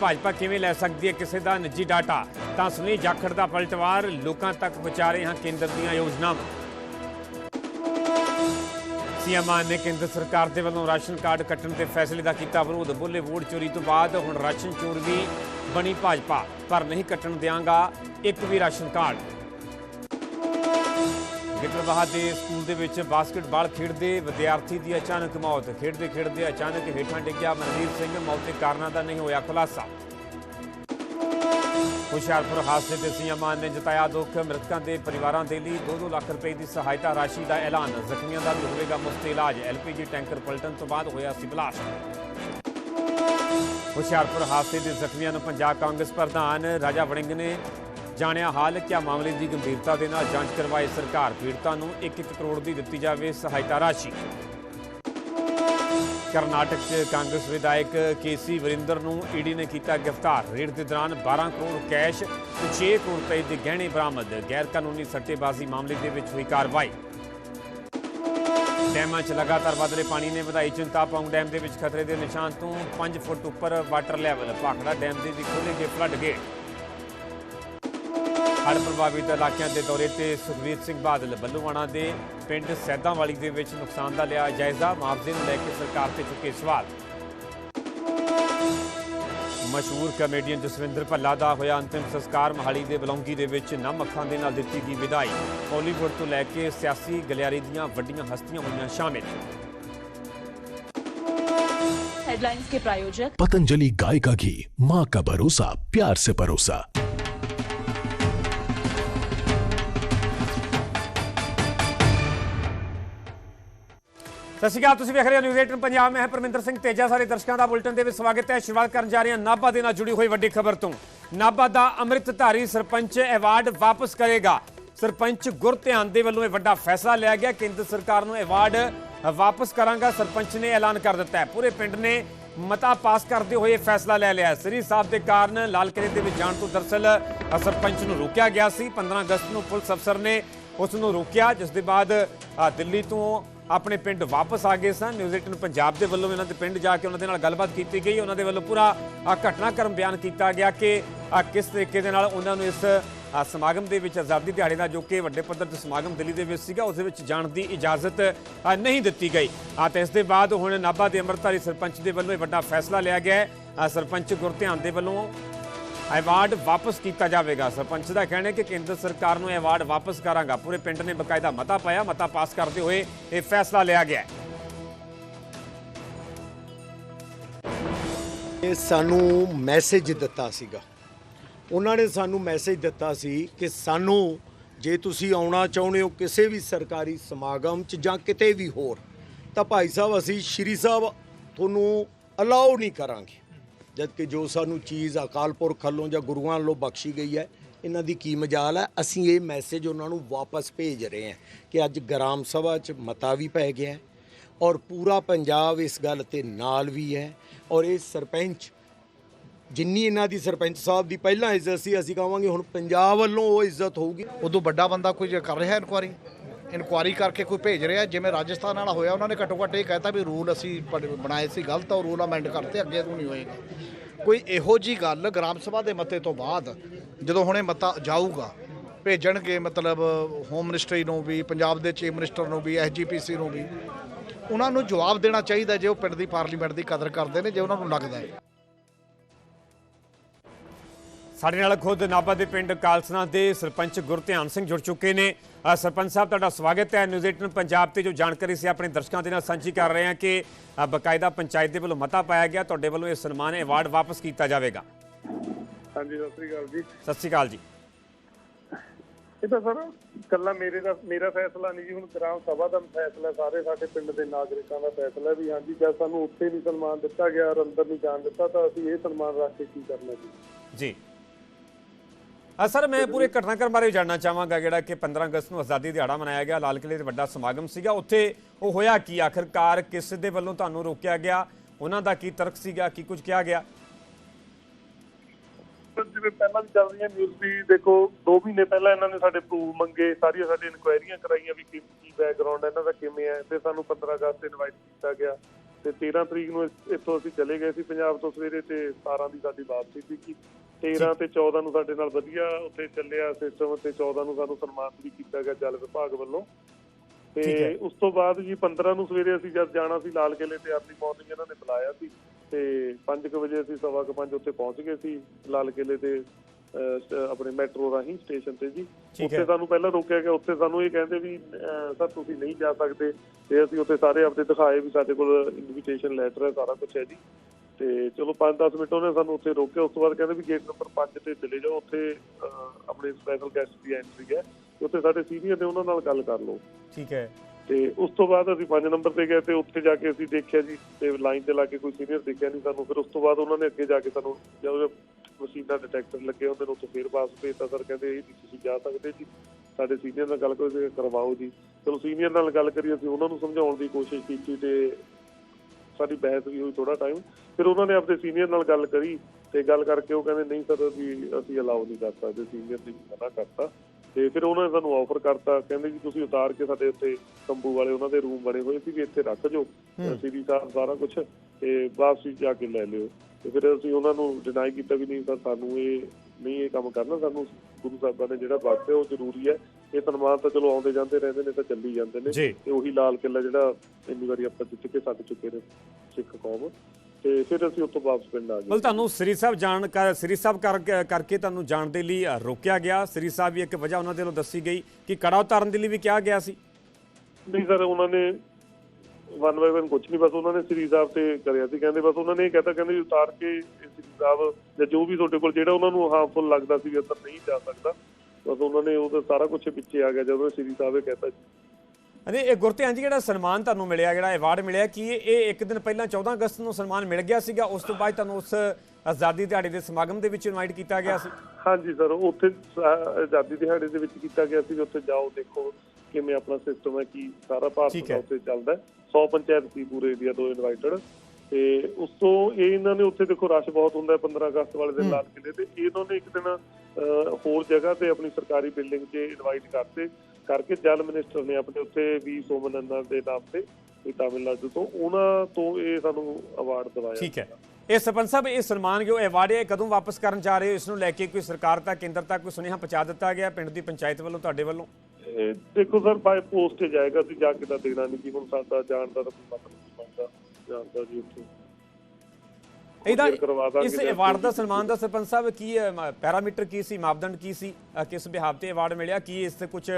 ਭਾਜਪਾ ਕਿਵੇਂ ਲੈ ਸਕਦੀ ਹੈ ਕਿਸੇ ਦਾ ਨਿੱਜੀ ਡਾਟਾ? ਤਾਂ ਸੁਣੀ ਜਾਖੜ ਦਾ ਪਲਟਵਾਰ, ਲੋਕਾਂ ਤੱਕ ਪਹੁੰਚਾ ਰਹੇ ਹਾਂ ਕੇਂਦਰ ਦੀਆਂ ਯੋਜਨਾਵਾਂ। ਸੀਐਮ ਮਾਨ ਨੇ ਕੇਂਦਰ ਸਰਕਾਰ ਦੇ ਵੱਲੋਂ ਰਾਸ਼ਨ ਕਾਰਡ ਕੱਟਣ ਦੇ ਫੈਸਲੇ ਦਾ ਕੀਤਾ ਵਿਰੋਧ। ਬੋਲੇ ਵੋਟ ਚੋਰੀ ਤੋਂ ਬਾਅਦ ਹੁਣ ਰਾਸ਼ਨ ਚੋਰ ਵੀ ਬਣੀ ਭਾਜਪਾ। ਪਰ ਨਹੀਂ ਕੱਟਣ ਦਿਆਂਗਾ, ਇੱਕ ਵੀ ਰਾਸ਼ਨ ਕਾਰਡ। ਗਿੱਦੜਬਾਹਾ ਦੇ ਸਕੂਲ ਦੇ ਵਿੱਚ ਬਾਸਕਟਬਾਲ ਖੇਡਦੇ ਵਿਦਿਆਰਥੀ ਦੀ ਅਚਾਨਕ ਮੌਤ। ਖੇਡਦੇ ਖੇਡਦੇ ਅਚਾਨਕ ਹੇਠਾਂ ਡਿੱਗਿਆ ਮਨਵੀਰ ਸਿੰਘ। ਮੌਤ ਦੇ ਕਾਰਨਾਂ ਦਾ ਨਹੀਂ ਹੋਇਆ ਖੁਲਾਸਾ। ਹੁਸ਼ਿਆਰਪੁਰ ਹਾਦਸੇ ਤੇ ਸੀਐਮ ਮਾਨ ਨੇ ਜਤਾਇਆ ਦੁੱਖ। ਮ੍ਰਿਤਕਾਂ ਦੇ ਪਰਿਵਾਰਾਂ ਦੇ ਲਈ 2-2 ਲੱਖ ਰੁਪਏ ਦੀ ਸਹਾਇਤਾ ਰਾਸ਼ੀ ਦਾ ਐਲਾਨ। ਜ਼ਖਮੀਆਂ ਦਾ ਵੀ ਹੋਵੇਗਾ ਮੁਫਤ ਇਲਾਜ। ਐਲਪੀਜੀ ਟੈਂਕਰ ਪਲਟਣ ਤੋਂ ਬਾਅਦ ਹੋਇਆ ਸੀ ਬਲਾਸਟ। ਹੁਸ਼ਿਆਰਪੁਰ ਹਾਦਸੇ ਦੇ ਜ਼ਖਮੀਆਂ ਨੂੰ ਪੰਜਾਬ ਕਾਂਗਰਸ ਪ੍ਰਧਾਨ ਰਾਜਾ ਵੜਿੰਗ ਨੇ ਜਾਣਿਆ ਹਾਲ ਕਿਆ ਮਾਮਲੇ ਦੀ ਗੰਭੀਰਤਾ ਦੇ ਨਾਲ ਜਾਂਚ ਕਰਵਾਏ ਸਰਕਾਰ ਪੀੜਤਾਂ ਨੂੰ 1-1 ਕਰੋੜ ਦੀ ਦਿੱਤੀ ਜਾਵੇ ਸਹਾਇਤਾ ਰਾਸ਼ੀ। ਕਰਨਾਟਕ 'ਚ ਕਾਂਗਰਸ ਵਿਧਾਇਕ ਕੇਸੀ ਵਰਿੰਦਰ ਨੂੰ ਈਡੀ ਨੇ ਕੀਤਾ ਗ੍ਰਿਫਤਾਰ। ਰੇਡ ਦੇ ਦੌਰਾਨ 12 ਕਰੋੜ ਕੈਸ਼ ਤੇ 6 ਕਰੋੜ ਰੁਪਏ ਦੇ ਗਹਿਣੇ ਬਰਾਮਦ। ਗੈਰ ਕਾਨੂੰਨੀ ਸੱਟੇਬਾਜ਼ੀ ਮਾਮਲੇ ਦੇ ਵਿੱਚ ਹੋਈ ਕਾਰਵਾਈ। ਡੈਮਾਂ 'ਚ ਲਗਾਤਾਰ ਵਧ ਰਹੇ ਪਾਣੀ ਨੇ ਵਧਾਈ ਚਿੰਤਾ ਪੌਂਗ ਡੈਮ ਦੇ ਵਿੱਚ ਖਤਰੇ ਦੇ ਨਿਸ਼ਾਨ ਤੋਂ 5 ਫੁੱਟ ਉੱਪਰ ਵਾਟਰ ਲੈਵਲ। ਭਾਖੜਾ ਡੈਮ ਦੇ ਵੀ ਖੋਲ੍ਹੇ ਫਲੱਡ ਗੇਟ। ਹੜ੍ਹ ਪ੍ਰਭਾਵਿਤ ਇਲਾਕਿਆਂ ਦੇ ਦੌਰੇ ਤੇ ਸੁਖਬੀਰ ਸਿੰਘ ਬਾਦਲ ਬੱਲੂਆਣਾ ਦੇ ਪਿੰਡ ਸੈਦਾਂਵਾਲੀ ਦੇ ਵਿੱਚ ਨੁਕਸਾਨ ਦਾ ਲਿਆ ਜਾਇਜ਼ਾ ਮੁਆਵਜ਼ੇ ਨੂੰ ਲੈ ਕੇ ਸਰਕਾਰ ਤੇ ਚੁੱਕੇ ਸਵਾਲ ਮਸ਼ਹੂਰ ਕਮੇਡੀਅਨ ਜਸਵਿੰਦਰ ਭੱਲਾ ਦਾ ਹੋਇਆ ਅੰਤਿਮ ਸੰਸਕਾਰ ਮਹਾਲੀ ਦੇ ਬਲੌਂਗੀ ਦੇ ਵਿੱਚ ਨਮ ਅੱਖਾਂ ਦੇ ਨਾਲ ਦਿੱਤੀ ਗਈ ਵਿਦਾਈ ਬਾਲੀਵੁੱਡ ਤੋਂ ਲੈ ਕੇ ਸਿਆਸੀ ਗਲਿਆਰੇ ਦੀਆਂ ਵੱਡੀਆਂ ਹਸਤੀਆਂ ਹੋਈਆਂ ਸ਼ਾਮਿਲ हेडलाइंस के प्रायोजक पतंजलि गाय का घी माँ का भरोसा प्यार से परोसा ਸਤਿ ਸ਼੍ਰੀ ਅਕਾਲ, ਤੁਸੀਂ ਵੇਖ ਰਹੇ ਹੋ ਨਿਊਜ਼ 18 ਪੰਜਾਬ। ਮੈਂ ਹਾਂ ਪਰਮਿੰਦਰ ਸਿੰਘ ਤੇਜਾ। ਸਾਰੇ ਦਰਸ਼ਕਾਂ ਦਾ ਬੁਲਟਨ ਦੇ ਵਿੱਚ ਸਵਾਗਤ ਹੈ। ਸ਼ੁਰੂਆਤ ਕਰਨ ਜਾ ਰਹੇ ਹਾਂ ਨਾਭਾ ਦੇ ਨਾਲ ਜੁੜੀ ਹੋਈ ਵੱਡੀ ਖਬਰ ਤੋਂ। ਨਾਭਾ ਦਾ ਅੰਮ੍ਰਿਤਧਾਰੀ ਸਰਪੰਚ ਐਵਾਰਡ ਵਾਪਸ ਕਰੇਗਾ। ਸਰਪੰਚ ਗੁਰਧਿਆਨ ਦੇ ਵੱਲੋਂ ਇਹ ਵੱਡਾ ਫੈਸਲਾ ਲਿਆ ਗਿਆ। ਕੇਂਦਰ ਸਰਕਾਰ ਨੂੰ ਐਵਾਰਡ ਵਾਪਸ ਕਰਾਂਗਾ। ਸਰਪੰਚ ਨੇ ਐਲਾਨ ਕਰ ਦਿੱਤਾ ਹੈ। ਪੂਰੇ ਪਿੰਡ ਨੇ ਮਤਾ ਪਾਸ ਕਰਦੇ ਹੋਏ ਇਹ ਫੈਸਲਾ ਲੈ ਲਿਆ ਸ੍ਰੀ ਸਾਹਿਬ ਦੇ ਕਾਰਨ ਲਾਲ ਕਿਲੇ ਦੇ ਵਿੱਚ ਜਾਣ ਤੋਂ ਦਰਸਲ ਸਰਪੰਚ ਨੂੰ ਰੋਕਿਆ ਗਿਆ ਸੀ। 15 ਅਗਸਤ ਨੂੰ ਪੁਲਿਸ ਅਫਸਰ ਨੇ ਉਸ ਨੂੰ ਰੋਕਿਆ, ਜਿਸ ਦੇ ਬਾਅਦ ਦਿੱਲੀ ਤੋਂ ਆਪਣੇ ਪਿੰਡ ਵਾਪਸ ਆ ਗਏ ਸਨ। ਨਿਊਜ਼ 18 ਪੰਜਾਬ ਦੇ ਵੱਲੋਂ ਇਹਨਾਂ ਦੇ ਪਿੰਡ ਜਾ ਕੇ ਉਹਨਾਂ ਦੇ ਨਾਲ ਗੱਲਬਾਤ ਕੀਤੀ ਗਈ। ਉਹਨਾਂ ਦੇ ਵੱਲੋਂ ਪੂਰਾ ਘਟਨਾਕ੍ਰਮ ਬਿਆਨ ਕੀਤਾ ਗਿਆ ਕਿ ਕਿਸ ਤਰੀਕੇ ਦੇ ਨਾਲ ਉਹਨਾਂ ਨੂੰ ਇਸ ਸਮਾਗਮ ਦੇ ਵਿੱਚ ਆਜ਼ਾਦੀ ਦਿਹਾੜੇ ਦਾ ਜੋ ਕਿ ਵੱਡੇ ਪੱਧਰ ਤੇ ਸਮਾਗਮ ਦਿੱਲੀ ਦੇ ਵਿੱਚ ਸੀਗਾ, ਉਸ ਦੇ ਵਿੱਚ ਜਾਣ ਦੀ ਇਜਾਜ਼ਤ ਨਹੀਂ ਦਿੱਤੀ ਗਈ। ਆ ਤੇ ਇਸ ਦੇ ਬਾਅਦ ਹੁਣ ਨਾਭਾ ਦੇ ਅੰਮ੍ਰਿਤਧਾਰੀ ਸਰਪੰਚ ਦੇ ਵੱਲੋਂ ਇਹ ਵੱਡਾ ਫੈਸਲਾ ਲਿਆ ਗਿਆ ਹੈ। ਸਰਪੰਚ ਗੁਰਧਿਆਨ ਦੇ ਵੱਲੋਂ ਅਵਾਰਡ ਵਾਪਸ ਕੀਤਾ ਜਾਵੇਗਾ। ਸਰਪੰਚ ਦਾ ਕਹਿਣਾ ਹੈ ਕਿ ਕੇਂਦਰ ਸਰਕਾਰ ਨੂੰ ਇਹ ਅਵਾਰਡ ਵਾਪਸ ਕਰਾਂਗਾ। ਪੂਰੇ ਪਿੰਡ ਨੇ ਬਕਾਇਦਾ ਮਤਾ ਪਾਇਆ, ਮਤਾ ਪਾਸ ਕਰਦੇ ਹੋਏ ਇਹ ਫੈਸਲਾ ਲਿਆ ਗਿਆ ਹੈ। ਇਹ ਸਾਨੂੰ ਮੈਸੇਜ ਦਿੱਤਾ ਸੀਗਾ। ਉਹਨਾਂ ਨੇ ਸਾਨੂੰ ਮੈਸੇਜ ਦਿੱਤਾ ਸੀ ਕਿ ਸਾਨੂੰ ਜੇ ਤੁਸੀਂ ਆਉਣਾ ਚਾਹੁੰਦੇ ਹੋ ਕਿਸੇ ਵੀ ਸਰਕਾਰੀ ਸਮਾਗਮ 'ਚ ਜਾਂ ਕਿਤੇ ਵੀ ਹੋਰ, ਤਾਂ ਭਾਈ ਸਾਹਿਬ ਅਸੀਂ ਸ਼੍ਰੀ ਸਾਹਿਬ ਤੁਹਾਨੂੰ ਅਲਾਉ ਨਹੀਂ ਕਰਾਂਗੇ। ਜਦਕਿ ਜੋ ਸਾਨੂੰ ਚੀਜ਼ ਅਕਾਲ ਪੁਰਖ ਵੱਲੋਂ ਜਾਂ ਗੁਰੂਆਂ ਵੱਲੋਂ ਬਖਸ਼ੀ ਗਈ ਹੈ, ਇਹਨਾਂ ਦੀ ਕੀ ਮਜਾਲ ਹੈ? ਅਸੀਂ ਇਹ ਮੈਸੇਜ ਉਹਨਾਂ ਨੂੰ ਵਾਪਸ ਭੇਜ ਰਹੇ ਹਾਂ ਕਿ ਅੱਜ ਗ੍ਰਾਮ ਸਭਾ 'ਚ ਮਤਾ ਵੀ ਪੈ ਗਿਆ ਹੈ ਔਰ ਪੂਰਾ ਪੰਜਾਬ ਇਸ ਗੱਲ ਤੇ ਨਾਲ ਵੀ ਹੈ ਔਰ ਇਹ ਸਰਪੰਚ, ਜਿੰਨੀ ਇਹਨਾਂ ਦੀ ਸਰਪੰਚ ਸਾਹਿਬ ਦੀ ਪਹਿਲਾਂ ਇੱਜ਼ਤ ਸੀ, ਅਸੀਂ ਕਹਾਂਗੇ ਹੁਣ ਪੰਜਾਬ ਵੱਲੋਂ ਉਹ ਇੱਜ਼ਤ ਹੋਊਗੀ। ਉਦੋਂ ਵੱਡਾ ਬੰਦਾ ਕੋਈ ਕਰ ਰਿਹਾ ਇਨਕੁਆਰੀ ਇਨਕੁਆਰੀ ਕਰਕੇ ਕੋਈ ਭੇਜ ਰਿਹਾ। ਜਿਵੇਂ ਰਾਜਸਥਾਨ ਵਾਲਾ ਹੋਇਆ, ਉਹਨਾਂ ਨੇ ਘੱਟੋ ਘੱਟ ਇਹ ਕਹਿਤਾ ਵੀ ਰੂਲ ਅਸੀਂ ਪੜ- ਬਣਾਏ ਸੀ ਗਲਤ ਆ ਉਹ ਰੂਲ ਅਮੈਂਡ ਕਰਤੇ, ਅੱਗੇ ਤੋਂ ਨਹੀਂ ਹੋਏਗਾ। ਕੋਈ ਇਹੋ ਜੀ ਗੱਲ ਗ੍ਰਾਮ ਸਭਾ ਦੇ ਮਤੇ ਤੋਂ ਬਾਅਦ ਜਦੋਂ ਹੁਣੇ ਮਤਾ ਜਾਊਗਾ, ਭੇਜਣਗੇ ਮਤਲਬ ਹੋਮ ਮਿਨਿਸਟਰੀ ਨੂੰ ਵੀ, ਪੰਜਾਬ ਦੇ ਚੀਫ ਮਿਨਿਸਟਰ ਨੂੰ ਵੀ ਐਸਜੀਪੀਸੀ ਨੂੰ ਵੀ, ਉਹਨਾਂ ਨੂੰ ਜਵਾਬ ਦੇਣਾ ਚਾਹੀਦਾ ਜੇ ਉਹ ਪਿੰਡ ਦੀ ਪਾਰਲੀਮੈਂਟ ਦੀ ਕਦਰ ਕਰਦੇ ਨੇ, ਜੇ ਉਹਨਾਂ ਨੂੰ ਲੱਗਦਾ ਹੈ। ਸਾਡੇ ਨਾਲ ਖੁਦ ਨਾਭਾ ਦੇ ਪਿੰਡ ਕਾਲਸਨਾ ਦੇ ਸਰਪੰਚ ਗੁਰਧਿਆਨ ਸਿੰਘ ਜੁੜ ਚੁੱਕੇ ਨੇ। ਸਰਪੰਚ ਸਾਹਿਬ ਤੁਹਾਡਾ ਸਵਾਗਤ ਹੈ ਨਿਊਜ਼ 18 ਪੰਜਾਬ ਤੇ ਜੋ ਜਾਣਕਾਰੀ ਸੀ ਆਪਣੇ ਦਰਸ਼ਕਾਂ ਦੇ ਨਾਲ ਸਾਂਝੀ ਕਰ ਰਹੇ ਹਾਂ ਕਿ ਬਕਾਇਦਾ ਪੰਚਾਇਤ ਦੇ ਵੱਲੋਂ ਮਤਾ ਪਾਇਆ ਗਿਆ ਤੁਹਾਡੇ ਵੱਲੋਂ ਇਹ ਸਨਮਾਨ ਅਵਾਰਡ ਵਾਪਸ ਕੀਤਾ ਜਾਵੇਗਾ। ਹਾਂਜੀ ਸਤਿ ਸ੍ਰੀ ਅਕਾਲ ਜੀ। ਸਤਿ ਸ਼੍ਰੀ ਅਕਾਲ ਜੀ। ਇਹ ਤਾਂ ਸਰ ਕੱਲਾ ਮੇਰੇ ਦਾ ਮੇਰਾ ਫੈਸਲਾ ਨਹੀਂ ਜੀ ਹੁਣ ਗ੍ਰਾਮ ਸਭਾ ਦਾ ਫੈਸਲਾ ਸਾਰੇ ਸਾਡੇ ਪਿੰਡ ਦੇ ਨਾਗਰਿਕਾਂ ਦਾ ਫੈਸਲਾ ਵੀ ਹਾਂਜੀ ਜਦ ਸਾਨੂੰ ਉੱਥੇ ਨਹੀਂ ਸਨਮਾਨ ਦਿੱਤਾ ਗਿਆ ਔਰ ਅੰਦਰ ਨਹੀਂ ਜਾਣ ਦਿੱਤਾ ਤਾਂ ਅਸੀਂ ਇਹ ਸਨਮਾਨ ਰੱਖ ਕੇ ਕੀ ਕਰਨਾ ਜੀ? ਜੀ। ਸਰ ਮੈਂ ਪੂਰੇ ਘਟਨਾਕ੍ਰਮ ਬਾਰੇ ਜਾਣਨਾ ਚਾਹਾਂਗਾ, ਜਿਹੜਾ ਕਿ 15 ਅਗਸਤ ਨੂੰ ਆਜ਼ਾਦੀ ਦਿਹਾੜਾ ਮਨਾਇਆ ਗਿਆ ਲਾਲ ਕਿਲੇ ਤੇ ਵੱਡਾ ਸਮਾਗਮ ਸੀਗਾ। ਉੱਥੇ ਉਹ ਹੋਇਆ ਕੀ? ਆਖਰਕਾਰ ਕਿਸ ਦੇ ਵੱਲੋਂ ਤੁਹਾਨੂੰ ਰੋਕਿਆ ਗਿਆ? ਉਹਨਾਂ ਦਾ ਕੀ ਤਰਕ ਸੀਗਾ? ਕੀ ਕੁਝ ਕਿਹਾ ਗਿਆ? ਜਿਵੇਂ ਪਹਿਲਾਂ ਵੀ ਚੱਲ ਰਹੀਆਂ ਨਿਊਜ਼ ਵੀ ਦੇਖੋ 2 ਮਹੀਨੇ ਪਹਿਲਾਂ ਇਹਨਾਂ ਨੇ ਸਾਡੇ ਪ੍ਰੂਫ ਮੰਗੇ, ਸਾਰੀਆਂ ਸਾਡੀਆਂ ਇਨਕੁਆਇਰੀਆਂ ਕਰਾਈਆਂ ਵੀ ਕੀ ਬੈਕਗ੍ਰਾਉਂਡ ਇਹਨਾਂ ਦਾ ਕਿਵੇਂ ਹੈ। ਤੇ ਸਾਨੂੰ 15 ਅਗਸਤ ਤੇ ਇਨਵਾਈਟ ਕੀਤਾ ਗਿਆ। ਤੇ 13 ਤਰੀਕ ਨੂੰ ਇੱਥੋਂ ਅਸੀਂ ਚਲੇ ਗਏ ਸੀ ਪੰਜਾਬ ਤੋਂ ਸਵੇਰੇ ਤੇ 17 ਦੀ ਸਾਡੀ ਵਾਪਸੀ ਸੀ ਕਿ 13 ਤੇ 14 ਨੂੰ ਸਾਡੇ ਨਾਲ ਵਧੀਆ ਉੱਥੇ ਚੱਲਿਆ ਸਿਸਟਮ ਤੇ 14 ਨੂੰ ਸਾਨੂੰ ਸਨਮਾਨਿਤ ਵੀ ਕੀਤਾ ਗਿਆ ਜਲ ਵਿਭਾਗ ਵੱਲੋਂ। ਤੇ ਉਸ ਤੋਂ ਬਾਅਦ ਜੀ 15 ਨੂੰ ਸਵੇਰੇ ਅਸੀਂ ਜਦ ਜਾਣਾ ਸੀ ਲਾਲ ਕਿਲੇ ਤੇ ਅਰਲੀ ਮਾਰਨਿੰਗ ਇਹਨਾਂ ਨੇ ਬੁਲਾਇਆ ਸੀ ਤੇ 5:00 ਵਜੇ ਅਸੀਂ ਸਵਾ ਕੁ ਪੰਜ ਉੱਥੇ ਪਹੁੰਚ ਗਏ ਸੀ ਲਾਲ ਕਿਲੇ ਤੇ ਆਪਣੇ ਮੈਟਰੋ ਰਾਹੀਂ ਸਟੇਸ਼ਨ ਤੇ ਜੀ। ਉੱਥੇ ਸਾਨੂੰ ਪਹਿਲਾਂ ਰੋਕਿਆ ਗਿਆ ਉੱਥੇ ਸਾਨੂੰ ਇਹ ਕਹਿੰਦੇ ਵੀ ਸਰ ਤੁਸੀਂ ਨਹੀਂ ਜਾ ਸਕਦੇ। ਤੇ ਅਸੀਂ ਉੱਥੇ ਸਾਰੇ ਆਪਦੇ ਦਿਖਾਏ ਵੀ ਸਾਡੇ ਕੋਲ ਇਨਵੀਟੇਸ਼ਨ ਲੈਟਰ ਹੈ ਸਾਰਾ ਕੁਝ ਹੈ ਜੀ। ਤੇ ਚਲੋ 5-10 ਮਿੰਟ ਉਹਨੇ ਸਾਨੂੰ ਉੱਥੇ ਰੋਕਿਆ ਉਸ ਤੋਂ ਬਾਅਦ ਕਹਿੰਦੇ ਵੀ ਗੇਟ ਨੰਬਰ 5 ਤੇ ਚਲੇ ਜਾਓ ਉੱਥੇ ਆਪਣੇ ਸਪੈਸ਼ਲ ਗੈਸਟ ਦੀ ਐਂਟਰੀ ਹੈ ਉੱਥੇ ਸਾਡੇ ਸੀਨੀਅਰ ਨੇ ਉਹਨਾਂ ਨਾਲ ਗੱਲ ਕਰ ਲਓ। ਠੀਕ ਹੈ। ਤੇ ਉਸ ਤੋਂ ਬਾਅਦ ਅਸੀਂ 5 ਨੰਬਰ ਤੇ ਗਏ ਤੇ ਉੱਥੇ ਜਾ ਕੇ ਅਸੀਂ ਦੇਖਿਆ ਜੀ ਤੇ ਲਾਈਨ ਤੇ ਲਾ ਕੇ ਕੋਈ ਸੀਨੀਅਰ ਦਿਖਿਆ ਨਹੀਂ ਸਾਨੂੰ ਫਿਰ ਉਸ ਤੋਂ ਬਾਅਦ ਉਹਨਾਂ ਨੇ ਅੱਗੇ ਜਾ ਕੇ ਸਾਨੂੰ ਜਦੋਂ ਮਸ਼ੀਨਾਂ ਡਿਟੈਕਟਰ ਲੱਗੇ ਹੁੰਦੇ ਨੇ ਉੱਥੇ ਫੇਰ ਪਾਸ ਭੇਜਤਾ ਸਰ ਕਹਿੰਦੇ ਇਹ ਤੁਸੀਂ ਜਾ ਸਕਦੇ ਜੀ ਸਾਡੇ ਸੀਨੀਅਰ ਨਾਲ ਗੱਲ ਕਰੋ ਕਰਵਾਓ ਜੀ। ਚਲੋ ਸੀਨੀਅਰ ਨਾਲ ਗੱਲ ਕਰੀ ਅਸੀਂ ਉਹਨਾਂ ਨੂੰ ਸਮਝਾਉਣ ਦੀ ਕੋਸ਼ਿਸ਼ ਕੀਤੀ ਤੇ ਸਾਡੀ ਬਹਿਸ ਵੀ ਹੋਈ ਥੋੜਾ ਟਾਈਮ ਫਿਰ ਉਹਨਾਂ ਨੇ ਆਪਣੇ ਸੀਨੀਅਰ ਨਾਲ ਗੱਲ ਕਰੀ ਤੇ ਗੱਲ ਕਰਕੇ ਉਹ ਕਹਿੰਦੇ ਨਹੀਂ ਸਰ ਵੀ ਅਸੀਂ ਅਲਾਉ ਨਹੀਂ ਕਰ ਸਕਦੇ ਸੀਨੀਅਰ ਨੇ ਮਨਾ ਕਰਤਾ। ਤੇ ਫਿਰ ਉਹਨਾਂ ਨੇ ਸਾਨੂੰ ਆਫਰ ਕਰਤਾ ਕਹਿੰਦੇ ਜੀ ਤੁਸੀਂ ਉਤਾਰ ਕੇ ਸਾਡੇ ਉੱਤੇ ਤੰਬੂ ਵਾਲੇ ਉਹਨਾਂ ਦੇ ਰੂਮ ਬਣੇ ਹੋਏ ਸੀ ਵੀ ਇੱਥੇ ਰੱਖ ਜੋ ਸੀਡੀ ਸਾਹਿਬ ਸਾਰਾ ਕੁਝ ਤੇ ਵਾਪਸੀ ਜਾ ਕੇ ਲੈ ਲਿਓ। ਤੇ ਫਿਰ ਅਸੀਂ ਉਹਨਾਂ ਨੂੰ ਡਿਨਾਈ ਕੀਤਾ ਵੀ ਨਹੀਂ ਸਰ ਸਾਨੂੰ ਇਹ ਨਹੀਂ ਇਹ ਕੰਮ ਕਰਨਾ ਸਾਨੂੰ ਗੁਰੂ ਸਾਹਿਬਾਂ ਨੇ ਜਿਹੜਾ ਬਖਸ਼ਿਆ ਉਹ ਜ਼ਰੂਰੀ ਹੈ। ਇਹ ਸਨਮਾਨ ਤਾਂ ਚਲੋ ਆਉਂਦੇ ਜਾਂਦੇ ਰਹਿੰਦੇ ਨੇ ਤਾਂ ਚੱਲੀ ਜਾਂਦੇ ਨੇ। ਤੇ ਉਹੀ ਲਾਲ ਕਿਲਾ ਜਿਹੜਾ ਇੰਨੀ ਵਾਰੀ ਆਪਾਂ ਜਿੱਤ ਕੇ ਛੱਡ ਚੁੱਕੇ ਨੇ ਸਿੱਖ ਕੌਮ। ਤੇ ਫਿਰ ਅਸੀਂ ਉੱਥੋਂ ਵਾਪਸ ਪਿੰਡ ਆ ਗਏ। ਮਤਲਬ ਤੁਹਾਨੂੰ ਸ੍ਰੀ ਸਾਹਿਬ ਜਾਣ ਸ੍ਰੀ ਸਾਹਿਬ ਕਰ- ਕਰਕੇ ਤੁਹਾਨੂੰ ਜਾਣ ਦੇ ਲਈ ਰੋਕਿਆ ਗਿਆ। ਸ੍ਰੀ ਸਾਹਿਬ ਵੀ ਇੱਕ ਵਜ੍ਹਾ ਉਹਨਾਂ ਦੇ ਵੱਲੋਂ ਦੱਸੀ ਗਈ ਕਿ ਕੜਾ ਉਤਾਰਨ ਦੇ ਲਈ ਵੀ ਕਿਹਾ ਗਿਆ ਸੀ। ਨਹੀਂ ਸਰ ਉਹਨਾਂ ਨੇ ਵਨ ਬਾਈ ਵਨ ਕੁਝ ਨਹੀਂ ਬਸ ਉਹਨਾਂ ਨੇ ਸ੍ਰੀ ਸਾਹਿਬ ਤੇ ਕਰਿਆ ਸੀ। ਕਹਿੰਦੇ ਬਸ ਉਹਨਾਂ ਨੇ ਇਹ ਕਹਤਾ ਕਹਿੰਦੇ ਉਤਾਰ ਕੇ ਸ੍ਰੀ ਸਾਹਿਬ ਜਾਂ ਜੋ ਵੀ ਤੁਹਾਡੇ ਕੋਲ ਜਿਹੜਾ ਉਹਨਾਂ ਨੂੰ ਹਾਰਮਫੁਲ ਲੱਗਦਾ ਸੀ ਵੀ ਅੰਦਰ ਨਹੀਂ ਜਾ ਸਕਦਾ ਬਸ ਉਹਨਾਂ ਨੇ ਉਹਦਾ ਸਾਰਾ ਕੁਝ ਪਿੱਛੇ ਆ ਗਿਆ ਜਦੋਂ ਸ੍ਰੀ ਸਾਹਿਬ ਇਹ ਕਹਤਾ ਅਰੇ ਇਹ ਗੁਰਧਿਆਨ ਜੀ ਜਿਹੜਾ ਸਨਮਾਨ ਤੁਹਾਨੂੰ ਮਿਲਿਆ ਜਿਹੜਾ ਅਵਾਰਡ ਮਿਲਿਆ ਕੀ ਇਹ ਇੱਕ ਦਿਨ ਪਹਿਲਾਂ 14 ਅਗਸਤ ਨੂੰ ਸਨਮਾਨ ਮਿਲ ਗਿਆ ਸੀਗਾ? ਉਸ ਤੋਂ ਬਾਅਦ ਤੁਹਾਨੂੰ ਉਸ ਆਜ਼ਾਦੀ ਦਿਹਾੜੇ ਦੇ ਸਮਾਗਮ ਦੇ ਵਿੱਚ ਇਨਵਾਈਟ ਕੀਤਾ ਗਿਆ ਸੀ? ਹਾਂਜੀ ਸਰ ਉੱਥੇ ਆਜ਼ਾਦੀ ਦਿਹਾੜੇ ਦੇ ਵਿੱਚ ਕੀਤਾ ਗਿਆ ਸੀ ਉੱਥੇ ਜਾਓ ਦੇਖੋ ਕਿਵੇਂ ਆਪਣਾ ਸਿਸਟਮ ਹੈ ਕੀ ਸਾਰਾ ਭਾਰਤ ਦਾ। ਉੱਥੇ ਚੱਲਦਾ 100 ਪੰਚਾਇਤ ਸੀ ਪੂਰੇ ਇੰਡੀਆ ਤੋਂ ਇਨਵਾਈਟਡ ਤੇ ਉਸ ਤੋਂ ਇਹ ਇਹਨਾਂ ਨੇ ਉੱਥੇ ਦੇਖੋ ਰਸ਼ ਬਹੁਤ ਹੁੰਦਾ ਹੈ 15 ਅਗਸਤ ਵਾਲੇ ਦਿਨ ਲਾਲ ਕਿਲੇ ਤੇ। ਇਹਨਾਂ ਨੇ ਇੱਕ ਦਿਨ ਹੋਰ ਜਗ੍ਹਾ ਤੇ ਆਪਣੀ ਸਰਕਾਰੀ ਬਿਲਡਿੰਗ 'ਚ ਇਨਵਾਈਟ ਕਰਤੇ। ਕਰਕੇ ਜਲ ਮਿਨਿਸਟਰ ਨੇ ਆਪਣੇ ਉੱਥੇ ਵੀ ਸੋਮਨੰਦਨ ਦੇ ਨਾਮ ਤੇ ਤਾਮਿਲਨਾਡੂ ਤੋਂ ਉਹਨਾਂ ਤੋਂ ਇਹ ਸਾਨੂੰ ਅਵਾਰਡ ਦਿਵਾਇਆ। ਠੀਕ ਹੈ। ਇਹ ਸਰਪੰਚ ਸਾਹਿਬ ਇਹ ਸਨਮਾਨ ਜੋ ਅਵਾਰਡ ਇਹ ਕਦੋਂ ਵਾਪਸ ਕਰਨ ਜਾ ਰਹੇ ਹੋ? ਇਸ ਨੂੰ ਲੈ ਕੇ ਕੋਈ ਸਰਕਾਰ ਤੱਕ ਕੇਂਦਰ ਤੱਕ ਕੋਈ ਸੁਨੇਹਾ ਪਹੁੰਚਾ ਦਿੱਤਾ ਗਿਆ ਪਿੰਡ ਦੀ ਪੰਚਾਇਤ ਵੱਲੋਂ ਤੁਹਾਡੇ ਵੱਲੋਂ? ਦੇਖੋ ਸਰ ਬਾਈ ਪੋਸਟ ਤੇ ਜਾਏਗਾ ਅਸੀਂ ਜਾ ਕੇ ਤਾਂ ਦੇਣਾ ਨਹੀਂ ਜੀ ਹੁਣ ਸਾਡਾ ਜਾਣ ਦਾ ਤਾਂ ਕੋਈ ਮਤਲਬ ਨਹੀਂ ਬਣਦਾ ਜਾਣ ਦਾ ਜੀ ਉੱਥੇ ਇਹਦਾ ਇਸ ਅਵਾਰਡ ਦਾ ਸਨਮਾਨ ਦਾ ਸਰਪੰਚ ਸਾਹਿਬ ਕੀ ਪੈਰਾਮੀਟਰ ਕੀ ਸੀ? ਮਾਪਦੰਡ ਕੀ ਸੀ? ਕਿਸ ਬਿਹਾਵ ਤੇ ਅਵਾਰਡ ਮਿਲਿਆ? ਕੀ ਇਸ ਤੇ ਕੁਝ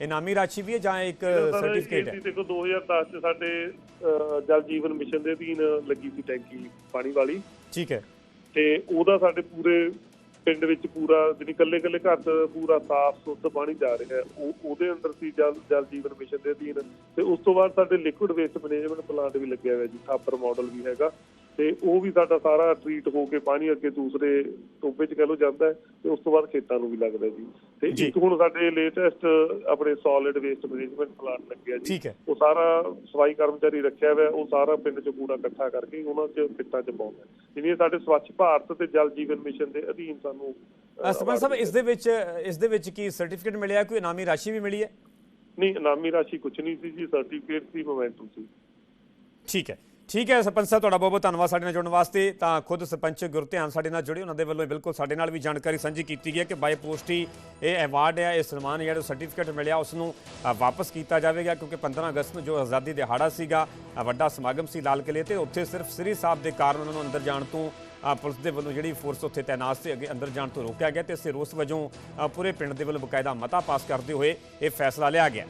ਇਨਾਮੀ ਰਾਸ਼ੀ ਵੀ ਹੈ ਜਾਂ ਇੱਕ ਸਰ, ਸਰਟੀਫਿਕੇਟ ਹੈ? ਦੇਖੋ 2010 ਚ ਸਾਡੇ ਜਲ ਜੀਵਨ ਮਿਸ਼ਨ ਦੇ ਅਧੀਨ ਲੱਗੀ ਸੀ ਟੈਂਕੀ ਪਾਣੀ ਵਾਲੀ। ਠੀਕ ਹੈ। ਤੇ ਉਹਦਾ ਸਾਡੇ ਪੂਰੇ ਪਿੰਡ ਵਿੱਚ ਪੂਰਾ, ਜਿਹੜੀ ਕੱਲੇ ਕੱਲੇ ਘਰ 'ਚ ਪੂਰਾ ਸਾਫ਼ ਸੁੱਧ ਪਾਣੀ ਜਾ ਰਿਹਾ, ਉਹ ਉਹਦੇ ਅੰਦਰ ਸੀ ਜਲ ਜਲ ਜੀਵਨ ਮਿਸ਼ਨ ਦੇ ਅਧੀਨ। ਤੇ ਉਸ ਤੋਂ ਬਾਅਦ ਸਾਡੇ ਲਿਕੁਇਡ ਵੇਸਟ ਮੈਨੇਜਮੈਂਟ ਪਲਾਂਟ ਵੀ ਲੱਗਿਆ ਹੋਇਆ ਜੀ, ਥਾਪਰ ਮਾਡਲ ਵੀ ਹੈਗਾ। ਤੇ ਉਹ ਵੀ ਸਾਡਾ ਸਾਰਾ ਟ੍ਰੀਟ ਹੋ ਕੇ ਪਾਣੀ ਅੱਗੇ ਦੂਸਰੇ ਟੋਬੇ 'ਚ ਕਹਿ ਲੋ ਜਾਂਦਾ ਹੈ ਤੇ ਉਸ ਤੋਂ ਬਾਅਦ ਖੇਤਾਂ ਨੂੰ ਵੀ ਲੱਗਦਾ ਜੀ। ਤੇ। ਇੱਕ ਹੁਣ ਸਾਡੇ ਲੇਟੈਸਟ ਆਪਣੇ ਸੋਲਿਡ ਵੇਸਟ ਮੈਨੇਜਮੈਂਟ ਪਲਾਂਟ ਲੱਗਿਆ ਜੀ। ਉਹ ਸਾਰਾ ਸਫ਼ਾਈ ਕਰਮਚਾਰੀ ਰੱਖਿਆ ਹੋਇਆ ਉਹ ਸਾਰਾ ਪਿੰਡ 'ਚ ਕੂੜਾ ਇਕੱਠਾ ਕਰਕੇ ਉਹਨਾਂ 'ਚ ਖੇਤਾਂ 'ਚ ਪਾਉਂਦਾ ਜਿਵੇਂ ਸਾਡੇ ਸਵੱਛ ਭਾਰਤ ਤੇ ਜਲ ਜੀਵਨ ਮਿਸ਼ਨ ਦੇ ਅਧੀਨ ਸਾਨੂੰ ਸਰਪੰਚ ਸਾਹਿਬ ਇਸ ਦੇ ਵਿੱਚ ਇਸ ਦੇ ਵਿੱਚ ਕੀ ਸਰਟੀਫਿਕੇਟ ਮਿਲਿਆ ਕੋਈ ਇਨਾਮੀ ਰਾਸ਼ੀ ਵੀ ਮਿਲੀ ਹੈ? ਨਹੀਂ ਇਨਾਮੀ ਰਾਸ਼ੀ ਕੁਝ ਨਹੀਂ ਸੀ ਜੀ ਸਰਟੀਫਿਕੇਟ ਸੀ ਮੋਮੈਂਟਮ ਸੀ। ਠੀਕ ਹੈ। ਠੀਕ ਹੈ, ਸਰਪੰਚ ਸਾਹਿਬ, ਤੁਹਾਡਾ ਬਹੁਤ ਬਹੁਤ ਧੰਨਵਾਦ ਸਾਡੇ ਨਾਲ ਜੁੜਨ ਵਾਸਤੇ। ਤਾਂ ਖੁਦ ਸਰਪੰਚ ਗੁਰਧਿਆਨ ਸਾਡੇ ਨਾਲ ਜੁੜੇ, ਉਹਨਾਂ ਦੇ ਵੱਲੋਂ ਬਿਲਕੁਲ ਸਾਡੇ ਨਾਲ ਵੀ ਜਾਣਕਾਰੀ ਸਾਂਝੀ ਕੀਤੀ ਗਈ ਹੈ ਕਿ ਬਾਈ ਪੋਸਟ ਹੀ ਇਹ ਅਵਾਰਡ ਹੈ, ਇਹ ਸਨਮਾਨ ਜਿਹੜਾ ਸਰਟੀਫਿਕੇਟ ਮਿਲਿਆ ਉਸ ਨੂੰ ਵਾਪਸ ਕੀਤਾ ਜਾਵੇਗਾ ਕਿਉਂਕਿ 15 ਅਗਸਤ ਨੂੰ ਜੋ ਆਜ਼ਾਦੀ ਦਿਹਾੜਾ ਸੀਗਾ ਵੱਡਾ ਸਮਾਗਮ ਸੀ ਲਾਲ ਕਿਲੇ ਤੇ, ਉੱਥੇ ਸਿਰਫ ਸ੍ਰੀ ਸਾਹਿਬ ਦੇ ਕਾਰਨ ਉਹਨਾਂ ਨੂੰ ਅੰਦਰ ਜਾਣ ਤੋਂ ਪੁਲਿਸ ਦੇ ਵੱਲੋਂ ਜਿਹੜੀ ਫੋਰਸ ਉੱਥੇ ਤਾਇਨਾਤ ਸੀ, ਅੱਗੇ ਅੰਦਰ ਜਾਣ ਤੋਂ ਰੋਕਿਆ ਗਿਆ ਤੇ ਇਸੇ ਰੋਸ ਵਜੋਂ ਪੂਰੇ ਪਿੰਡ ਦੇ ਵੱਲੋਂ ਬਕਾਇਦਾ ਮਤਾ ਪਾਸ ਕਰਦੇ ਹੋਏ ਇਹ ਫੈਸਲਾ ਲਿਆ ਗਿਆ।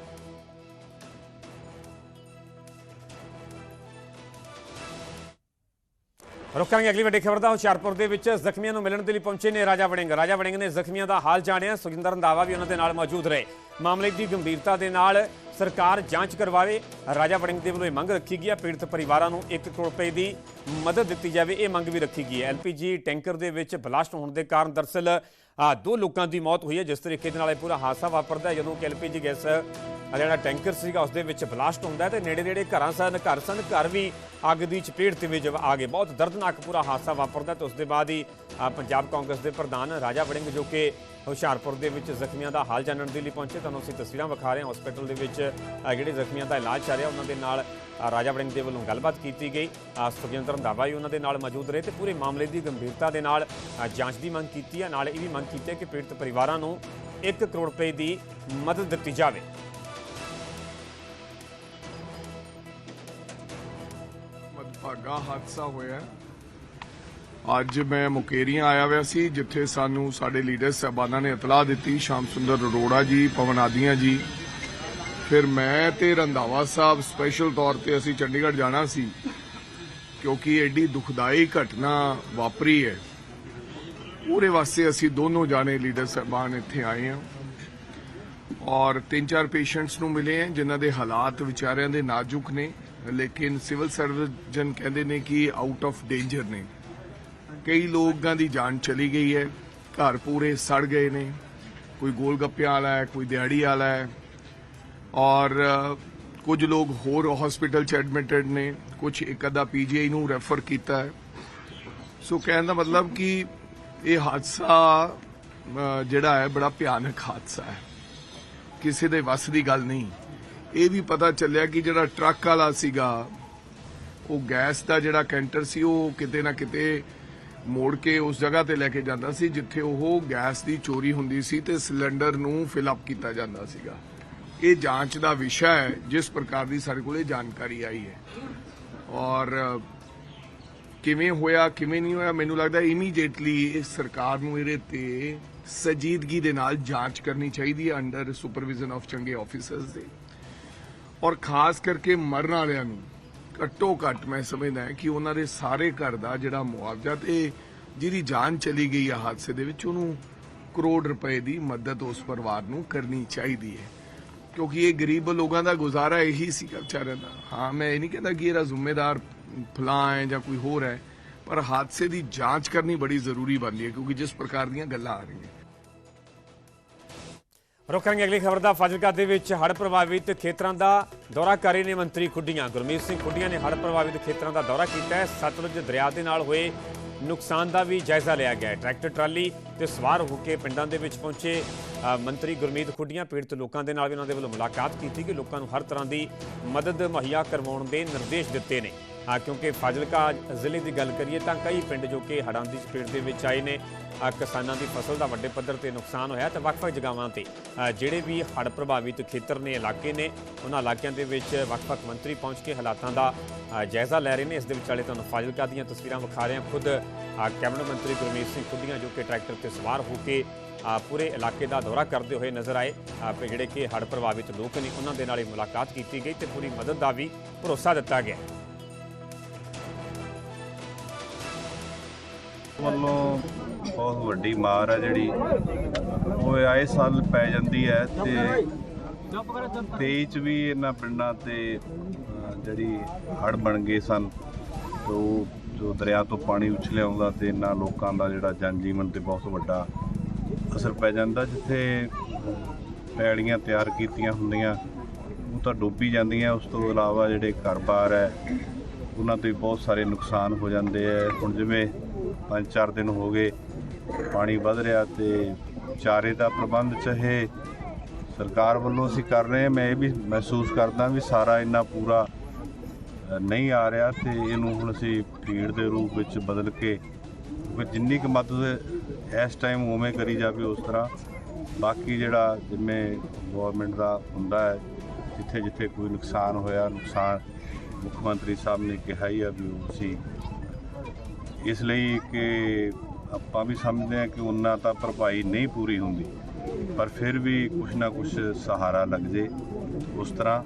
ਰੁਕਾਂਗੇ ਅਗਲੀ ਵੱਡੀ ਖਬਰ ਦਾ। ਹੁਸ਼ਿਆਰਪੁਰ ਦੇ ਵਿੱਚ ਜ਼ਖਮੀਆਂ ਨੂੰ ਮਿਲਣ ਦੇ ਲਈ ਪਹੁੰਚੇ ਨੇ ਰਾਜਾ ਵੜਿੰਗ। ਰਾਜਾ ਵੜਿੰਗ ਨੇ ਜ਼ਖਮੀਆਂ ਦਾ ਹਾਲ ਜਾਣਿਆ। ਸੁਖਿੰਦਰ ਰੰਧਾਵਾ ਵੀ ਉਹਨਾਂ ਦੇ ਨਾਲ ਮੌਜੂਦ ਰਹੇ। ਮਾਮਲੇ ਦੀ ਗੰਭੀਰਤਾ ਦੇ ਨਾਲ ਸਰਕਾਰ ਜਾਂਚ ਕਰਵਾਵੇ। ਰਾਜਾ ਵੜਿੰਗ ਦੇ ਵੱਲੋਂ ਇਹ ਮੰਗ ਰੱਖੀ ਗਈ ਹੈ। ਪੀੜਤ ਪਰਿਵਾਰਾਂ ਨੂੰ 1 ਕਰੋੜ ਰੁਪਏ ਦੀ ਮਦਦ ਦਿੱਤੀ ਜਾਵੇ। ਇਹ ਮੰਗ ਵੀ ਰੱਖੀ ਗਈ ਹੈ। ਐਲਪੀਜੀ ਟੈਂਕਰ ਦੇ ਵਿੱਚ ਬਲਾਸਟ ਹੋਣ ਦੇ ਕਾਰਨ ਦਰਸਲ ਦੋ ਲੋਕਾਂ ਦੀ ਮੌਤ ਹੋਈ ਹੈ, ਜਿਸ ਤਰੀਕੇ ਦੇ ਨਾਲ ਇਹ ਪੂਰਾ ਹਾਦਸਾ ਵਾਪਰਦਾ ਹੈ। ਜਦੋਂ ਕਿ ਐਲਪੀਜੀ ਗੈਸ ਜਿਹੜਾ ਟੈਂਕਰ ਸੀਗਾ, ਉਸ ਦੇ ਵਿੱਚ ਬਲਾਸਟ ਹੁੰਦਾ ਹੈ ਤੇ ਨੇੜੇ ਨੇੜੇ ਘਰਾਂ ਸਨ, ਘਰ ਸਨ, ਘਰ ਵੀ ਅੱਗ ਦੀ ਚਪੇਟ ਦੇ ਵਿੱਚ ਆ ਗਏ। ਬਹੁਤ ਦਰਦਨਾਕ ਪੂਰਾ ਹਾਦਸਾ ਵਾਪਰਦਾ ਤੇ ਉਸ ਦੇ ਬਾਅਦ ਹੀ ਪੰਜਾਬ ਕਾਂਗਰਸ ਦੇ ਪ੍ਰਧਾਨ ਰਾਜਾ ਵੜਿੰਗ, ਜੋ ਕਿ ਹੁਸ਼ਿਆਰਪੁਰ ਦੇ ਵਿੱਚ ਜ਼ਖਮੀਆਂ ਦਾ ਹਾਲ ਜਾਣਨ ਦੇ ਲਈ ਪਹੁੰਚੇ। ਤੁਹਾਨੂੰ ਅਸੀਂ ਤਸਵੀਰਾਂ ਵਿਖਾ ਰਹੇ ਹਾਂ। ਹਸਪੀਟਲ ਦੇ ਵਿੱਚ ਜਿਹੜੇ ਜ਼ਖਮੀਆਂ ਦਾ ਇਲਾਜ ਚੱਲ ਰਿਹਾ, ਉਹਨਾਂ ਦੇ ਨਾਲ ਰਾਜਾ ਵੜਿੰਗ ਦੇ ਵੱਲੋਂ ਗੱਲਬਾਤ ਕੀਤੀ ਗਈ। ਸੁਖਜਿੰਦਰ ਰੰਧਾਵਾ ਵੀ ਉਹਨਾਂ ਦੇ ਨਾਲ ਮੌਜੂਦ ਰਹੇ ਤੇ ਪੂਰੇ ਮਾਮਲੇ ਦੀ ਗੰਭੀਰਤਾ ਦੇ ਨਾਲ ਜਾਂਚ ਦੀ ਮੰਗ ਕੀਤੀ ਹੈ। ਨਾਲ ਇਹ ਵੀ ਮੰਗ ਕੀਤੀ ਹੈ ਕਿ ਪੀੜਤ ਪਰਿਵਾਰਾਂ ਨੂੰ 1 ਕਰੋੜ ਰੁਪਏ ਦੀ ਮਦਦ ਦਿੱਤੀ ਜਾਵੇ। ਮਦਭਾਗਾ ਹਾਦਸਾ ਹੋਇਆ ਅੱਜ ਮੈਂ ਮੁਕੇਰੀਆਂ ਆਇਆ ਹੋਇਆ ਸੀ, ਜਿੱਥੇ ਸਾਨੂੰ ਸਾਡੇ ਲੀਡਰ ਸਾਹਿਬਾਨਾਂ ਨੇ ਇਤਲਾਹ ਦਿੱਤੀ, ਸ਼ਾਮ ਸੁੰਦਰ ਅਰੋੜਾ ਜੀ ਪਵਨ ਆਦੀਆਂ ਜੀ। ਫਿਰ ਮੈਂ ਤੇ ਰੰਧਾਵਾ ਸਾਹਿਬ ਸਪੈਸ਼ਲ ਤੌਰ ਤੇ ਅਸੀਂ ਚੰਡੀਗੜ੍ਹ ਜਾਣਾ ਸੀ, ਕਿਉਂਕਿ ਐਡੀ ਦੁਖਦਾਈ ਘਟਨਾ ਵਾਪਰੀ ਹੈ। ਉਹਦੇ ਵਾਸਤੇ ਅਸੀਂ ਦੋਨੋਂ ਜਾਣੇ ਲੀਡਰ ਸਾਹਿਬਾਨ ਇੱਥੇ ਆਏ ਹਾਂ। ਔਰ ਤਿੰਨ ਚਾਰ ਪੇਸ਼ੈਂਟਸ ਨੂੰ ਮਿਲੇ ਹੈ, ਜਿਨ੍ਹਾਂ ਦੇ ਹਾਲਾਤ ਵਿਚਾਰਿਆਂ ਦੇ ਨਾਜ਼ੁਕ ਨੇ, ਲੇਕਿਨ ਸਿਵਲ ਸਰਵਜਨ ਕਹਿੰਦੇ ਨੇ ਕਿ ਆਊਟ ਆਫ ਡੇਂਜਰ ਨੇ। ਕਈ ਲੋਕਾਂ ਦੀ ਜਾਨ ਚਲੀ ਗਈ ਹੈ। ਘਰ ਪੂਰੇ ਸੜ ਗਏ ਨੇ। ਕੋਈ ਗੋਲ ਗੱਪਿਆਂ ਵਾਲਾ ਹੈ, ਕੋਈ ਦਿਹਾੜੀ ਵਾਲਾ ਹੈ। ਔਰ ਕੁਝ ਲੋਕ ਹੋਰ ਹਸਪੀਟਲ ਚ ਐਡਮਿਟਡ ਨੇ। ਕੁਝ ਇੱਕ ਅੱਧਾ ਪੀਜੀਆਈ ਨੂੰ ਰੈਫਰ ਕੀਤਾ ਹੈ। ਸੋ ਕਹਿਣ ਦਾ ਮਤਲਬ ਕਿ ਇਹ ਹਾਦਸਾ ਜਿਹੜਾ ਹੈ, ਬੜਾ ਭਿਆਨਕ ਹਾਦਸਾ ਹੈ। ਕਿਸੇ ਦੇ ਵੱਸ ਦੀ ਗੱਲ ਨਹੀਂ। ਇਹ ਵੀ ਪਤਾ ਚੱਲਿਆ ਕਿ ਜਿਹੜਾ ਟਰੱਕ ਵਾਲਾ ਸੀਗਾ, ਉਹ ਗੈਸ ਦਾ ਜਿਹੜਾ ਕੈਂਟਰ ਸੀ, ਉਹ ਕਿਤੇ ਨਾ ਕਿਤੇ ਮੋੜ ਕੇ ਉਸ ਜਗ੍ਹਾ ਤੇ ਲੈ ਕੇ ਜਾਂਦਾ ਸੀ, ਜਿੱਥੇ ਉਹ ਗੈਸ ਦੀ ਚੋਰੀ ਹੁੰਦੀ ਸੀ ਤੇ ਸਿਲੰਡਰ ਨੂੰ ਫਿਲ ਅਪ ਕੀਤਾ ਜਾਂਦਾ ਸੀਗਾ। ਇਹ ਜਾਂਚ ਦਾ ਵਿਸ਼ਾ ਹੈ, ਜਿਸ ਪ੍ਰਕਾਰ ਦੀ ਸਾਡੇ ਕੋਲੇ ਜਾਣਕਾਰੀ ਆਈ ਹੈ। ਔਰ, ਕਿਵੇਂ ਹੋਇਆ, ਕਿਵੇਂ ਨਹੀਂ ਹੋਇਆ, ਮੈਨੂੰ ਲੱਗਦਾ ਇਮੀਡੀਏਟਲੀ ਇਸ ਸਰਕਾਰ ਨੂੰ ਇਹਦੇ ਤੇ ਸਜੀਦਗੀ ਦੇ ਨਾਲ ਜਾਂਚ ਕਰਨੀ ਚਾਹੀਦੀ ਹੈ ਅੰਡਰ ਸੁਪਰਵਿਜ਼ਨ ਆਫ ਚੰਗੇ ਆਫੀਸਰਸ ਦੇ। ਔਰ ਖਾਸ ਕਰਕੇ ਮਰਨ ਵਾਲਿਆਂ ਨੂੰ ਘੱਟੋ ਘੱਟ ਮੈਂ ਸਮਝਦਾ ਕਿ ਉਹਨਾਂ ਦੇ ਸਾਰੇ ਘਰ ਦਾ ਜਿਹੜਾ ਮੁਆਵਜ਼ਾ ਤੇ ਜਿਹਦੀ ਜਾਨ ਚਲੀ ਗਈ ਆ ਹਾਦਸੇ ਦੇ ਵਿੱਚ, ਉਹਨੂੰ ਕਰੋੜ ਰੁਪਏ ਦੀ ਮਦਦ ਉਸ ਪਰਿਵਾਰ ਨੂੰ ਕਰਨੀ ਚਾਹੀਦੀ ਹੈ। ਕਿਉਂਕਿ ਇਹ ਗਰੀਬ ਲੋਕਾਂ ਦਾ ਗੁਜ਼ਾਰਾ ਇਹੀ ਸੀ ਵਿਚਾਰਿਆਂ ਦਾ। ਹਾਂ, ਮੈਂ ਇਹ ਨਹੀਂ ਕਹਿੰਦਾ ਕਿ ਇਹਦਾ ਜ਼ਿੰਮੇਦਾਰ ਫਲਾਂ ਹੈ ਜਾਂ ਕੋਈ ਹੋਰ ਹੈ, ਪਰ ਹਾਦਸੇ ਦੀ ਜਾਂਚ ਕਰਨੀ ਬੜੀ ਜ਼ਰੂਰੀ ਬਣਦੀ ਹੈ, ਕਿਉਂਕਿ ਜਿਸ ਪ੍ਰਕਾਰ ਦੀਆਂ ਗੱਲਾਂ ਆ ਰਹੀਆਂ। ਰੁਕ ਕਰਾਂਗੇ ਅਗਲੀ ਖਬਰ ਦਾ। ਫਾਜ਼ਿਲਕਾ ਦੇ ਵਿੱਚ ਹੜ੍ਹ ਪ੍ਰਭਾਵਿਤ ਖੇਤਰਾਂ ਦਾ ਦੌਰਾ ਕਰ ਰਹੇ ਨੇ ਮੰਤਰੀ ਖੁੱਡੀਆਂ। ਗੁਰਮੀਤ ਸਿੰਘ ਖੁੱਡੀਆਂ ਨੇ ਹੜ੍ਹ ਪ੍ਰਭਾਵਿਤ ਖੇਤਰਾਂ ਦਾ ਦੌਰਾ ਕੀਤਾ ਹੈ। ਸਤਲੁਜ ਦਰਿਆ ਦੇ ਨਾਲ ਹੋਏ ਨੁਕਸਾਨ ਦਾ ਵੀ ਜਾਇਜ਼ਾ ਲਿਆ ਗਿਆ ਹੈ। ਟਰੈਕਟਰ, ਟਰਾਲੀ ਤੇ ਸਵਾਰ ਹੋ ਕੇ ਪਿੰਡਾਂ ਦੇ ਵਿੱਚ ਪਹੁੰਚੇ ਮੰਤਰੀ ਗੁਰਮੀਤ ਖੁੱਡੀਆਂ, ਪੀੜਤ ਲੋਕਾਂ ਦੇ ਨਾਲ ਵੀ ਉਹਨਾਂ ਦੇ ਵੱਲੋਂ ਮੁਲਾਕਾਤ ਕੀਤੀ ਕਿ ਲੋਕਾਂ ਨੂੰ ਹਰ ਤਰ੍ਹਾਂ ਦੀ ਮਦਦ ਮੁਹੱਈਆ ਕਰਵਾਉਣ ਦੇ ਨਿਰਦੇਸ਼ ਦਿੱਤੇ ਨੇ। ਆ ਕਿਉਂਕਿ ਫਾਜ਼ਿਲਕਾ ਜ਼ਿਲ੍ਹੇ ਦੀ ਗੱਲ ਕਰੀਏ ਤਾਂ ਕਈ ਪਿੰਡ ਜੋ ਕਿ ਹੜ੍ਹਾਂ ਦੀ ਚਪੇਟ ਦੇ ਵਿੱਚ ਆਏ ਨੇ ਕਿਸਾਨਾਂ ਦੀ ਫਸਲ ਦਾ ਵੱਡੇ ਪੱਧਰ ਤੇ ਨੁਕਸਾਨ ਹੋਇਆ ਤੇ ਵੱਖ-ਵੱਖ ਜਗ੍ਹਾਵਾਂ ਤੇ ਜਿਹੜੇ ਵੀ ਹੜ੍ਹ ਪ੍ਰਭਾਵਿਤ ਖੇਤਰ ਨੇ, ਇਲਾਕੇ ਨੇ, ਉਹਨਾਂ ਇਲਾਕਿਆਂ ਦੇ ਵਿੱਚ ਵੱਖ-ਵੱਖ ਮੰਤਰੀ ਪਹੁੰਚ ਕੇ ਹਾਲਾਤਾਂ ਦਾ ਜਾਇਜ਼ਾ ਲੈ ਰਹੇ ਨੇ। ਇਸ ਦੇ ਵਿਚਾਲੇ ਤੁਹਾਨੂੰ ਫਾਜ਼ਿਲਕਾ ਦੀਆਂ ਤਸਵੀਰਾਂ ਵਿਖਾ ਰਹੇ ਹਾਂ। ਖੁਦ ਕੈਬਨਿਟ ਮੰਤਰੀ ਗੁਰਮੀਤ ਸਿੰਘ ਖੁੱਡੀਆਂ ਜੋ ਕਿ ਟਰੈਕਟਰ ਤੇ ਸਵਾਰ ਹੋ ਕੇ ਪੂਰੇ ਇਲਾਕੇ ਦਾ ਦੌਰਾ ਕਰਦੇ ਹੋਏ ਨਜ਼ਰ ਆਏ। ਜਿਹੜੇ ਕਿ ਹੜ੍ਹ ਪ੍ਰਭਾਵਿਤ ਲੋਕ ਨੇ, ਉਹਨਾਂ ਦੇ ਨਾਲ ਹੀ ਮੁਲਾਕਾਤ ਕੀਤੀ ਗਈ ਤੇ ਪੂਰੀ ਮਦਦ ਦਾ ਵੀ ਭਰੋਸਾ ਦਿੱਤਾ ਗਿਆ। ਵੱਲੋਂ ਬਹੁਤ ਵੱਡੀ ਮਾਰ ਹੈ ਜਿਹੜੀ ਉਹ ਆਏ ਸਾਲ ਪੈ ਜਾਂਦੀ ਹੈ ਤੇ 23 ਚ ਵੀ ਇਹਨਾਂ ਪਿੰਡਾਂ ਤੇ ਜਿਹੜੀ ਹੜ ਬਣ ਗਏ ਸਨ, ਤੋ ਜੋ ਦਰਿਆ ਤੋਂ ਪਾਣੀ ਉਛਲਿਆ ਆਉਂਦਾ ਤੇ ਇਹਨਾਂ ਲੋਕਾਂ ਦਾ ਜਿਹੜਾ ਜਨ ਜੀਵਨ ਤੇ ਬਹੁਤ ਵੱਡਾ ਅਸਰ ਪੈ ਜਾਂਦਾ, ਜਿੱਥੇ ਪੈੜੀਆਂ ਤਿਆਰ ਕੀਤੀਆਂ ਹੁੰਦੀਆਂ, ਉਹ ਤਾਂ ਡੁੱਬੀ ਜਾਂਦੀਆਂ, ਉਸ ਤੋਂ ਇਲਾਵਾ ਜਿਹੜੇ ਘਰ-ਬਾਰ ਹੈ, ਉਹਨਾਂ ਤੇ ਬਹੁਤ ਸਾਰੇ ਨੁਕਸਾਨ ਹੋ ਜਾਂਦੇ ਆ ਹੁਣ ਜਿਵੇਂ ਪੰਜ ਚਾਰ ਦਿਨ ਹੋ ਗਏ, ਪਾਣੀ ਵੱਧ ਰਿਹਾ ਤੇ ਚਾਰੇ ਦਾ ਪ੍ਰਬੰਧ ਚਾਹੇ ਸਰਕਾਰ ਵੱਲੋਂ ਅਸੀਂ ਕਰ ਰਹੇ ਮੈਂ ਇਹ ਵੀ ਮਹਿਸੂਸ ਕਰਦਾ ਵੀ ਸਾਰਾ ਇੰਨਾ ਪੂਰਾ ਨਹੀਂ ਆ ਰਿਹਾ ਤੇ ਇਹਨੂੰ ਹੁਣ ਅਸੀਂ ਭੀੜ ਦੇ ਰੂਪ ਵਿੱਚ ਬਦਲ ਕੇ ਜਿੰਨੀ ਕੁ ਮਦਦ ਇਸ ਟਾਈਮ ਉਵੇਂ ਕਰੀ ਜਾਵੇ ਉਸ ਤਰ੍ਹਾਂ, ਬਾਕੀ ਜਿਹੜਾ ਜਿਵੇਂ ਗਵਰਨਮੈਂਟ ਦਾ ਹੁੰਦਾ ਹੈ ਜਿੱਥੇ ਜਿੱਥੇ ਕੋਈ ਨੁਕਸਾਨ ਹੋਇਆ, ਨੁਕਸਾਨ ਮੁੱਖ ਮੰਤਰੀ ਸਾਹਿਬ ਨੇ ਕਿਹਾ ਹੀ ਆ ਵੀ ਉਹ ਅਸੀਂ ਇਸ ਲਈ ਕਿ ਆਪਾਂ ਵੀ ਸਮਝਦੇ ਹਾਂ ਕਿ ਉਹਨਾਂ ਤਾਂ ਭਰਪਾਈ ਨਹੀਂ ਪੂਰੀ ਹੁੰਦੀ, ਪਰ ਫਿਰ ਵੀ ਕੁਛ ਨਾ ਕੁਛ ਸਹਾਰਾ ਲੱਗ ਜੇ ਉਸ ਤਰ੍ਹਾਂ।